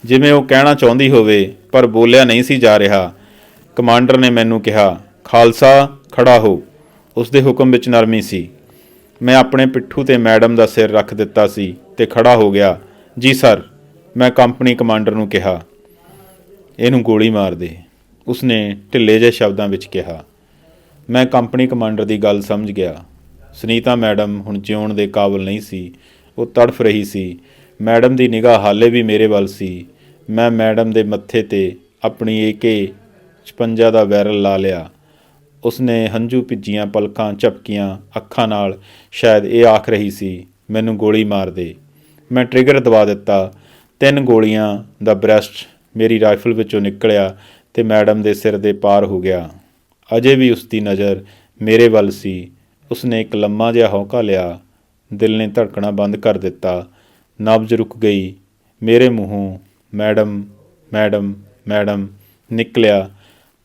ਜਿਵੇਂ ਉਹ ਕਹਿਣਾ ਚਾਹੁੰਦੀ ਹੋਵੇ, ਪਰ ਬੋਲਿਆ ਨਹੀਂ ਸੀ ਜਾ ਰਿਹਾ। ਕਮਾਂਡਰ ਨੇ ਮੈਨੂੰ ਕਿਹਾ, ਖਾਲਸਾ, ਖੜਾ ਹੋ। ਉਸ ਦੇ ਹੁਕਮ ਵਿੱਚ ਨਰਮੀ ਸੀ। ਮੈਂ ਆਪਣੇ ਪਿੱਠੂ ਤੇ ਮੈਡਮ ਦਾ ਸਿਰ ਰੱਖ ਦਿੱਤਾ ਸੀ ਤੇ ਖੜਾ ਹੋ ਗਿਆ। ਜੀ ਸਰ। ਮੈਂ ਕੰਪਨੀ ਕਮਾਂਡਰ ਨੂੰ ਕਿਹਾ, ਇਹਨੂੰ ਗੋਲੀ ਮਾਰ ਦੇ। ਉਸਨੇ ਢਿੱਲੇ ਜਿਹੇ ਸ਼ਬਦਾਂ ਵਿੱਚ ਕਿਹਾ। ਮੈਂ ਕੰਪਨੀ ਕਮਾਂਡਰ ਦੀ ਗੱਲ ਸਮਝ ਗਿਆ। ਸੁਨੀਤਾ ਮੈਡਮ ਹੁਣ ਜਿਉਣ ਦੇ ਕਾਬਲ ਨਹੀਂ ਸੀ, ਉਹ ਤੜਫ ਰਹੀ ਸੀ। ਮੈਡਮ ਦੀ ਨਿਗਾਹ ਹਾਲੇ ਵੀ ਮੇਰੇ ਵੱਲ ਸੀ। ਮੈਂ ਮੈਡਮ ਦੇ ਮੱਥੇ ਤੇ ਆਪਣੀ ਏਕੇ 56 ਦਾ ਬੈਰਲ ਲਾ ਲਿਆ। ਉਸਨੇ ਹੰਝੂ ਭਿੱਜੀਆਂ ਪਲਕਾਂ ਝਪਕੀਆਂ ਅੱਖਾਂ ਨਾਲ, ਸ਼ਾਇਦ ਇਹ ਆਖ ਰਹੀ ਸੀ, ਮੈਨੂੰ ਗੋਲੀ ਮਾਰ ਦੇ। ਮੈਂ ਟ੍ਰਿਗਰ ਦਬਾ ਦਿੱਤਾ। ਤਿੰਨ ਗੋਲੀਆਂ ਦਾ ਬ੍ਰੈਸਟ ਮੇਰੀ ਰਾਈਫਲ ਵਿੱਚੋਂ ਨਿਕਲਿਆ ਤੇ ਮੈਡਮ ਦੇ ਸਿਰ ਦੇ ਪਾਰ ਹੋ ਗਿਆ। ਅਜੇ ਵੀ ਉਸ ਦੀ ਨਜ਼ਰ ਮੇਰੇ ਵੱਲ ਸੀ। ਉਸਨੇ ਇੱਕ ਲੰਮਾ ਜਿਹਾ ਹੌਂਕਾ ਲਿਆ। ਦਿਲ ਨੇ ਧੜਕਣਾ ਬੰਦ ਕਰ ਦਿੱਤਾ। ਨਬਜ਼ ਰੁਕ ਗਈ। ਮੇਰੇ ਮੂੰਹੋਂ, ਮੈਡਮ ਮੈਡਮ ਮੈਡਮ, ਨਿਕਲਿਆ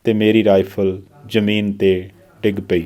ਤੇ ਮੇਰੀ ਰਾਈਫਲ ਜ਼ਮੀਨ ਤੇ ਡਿੱਗ ਪਈ।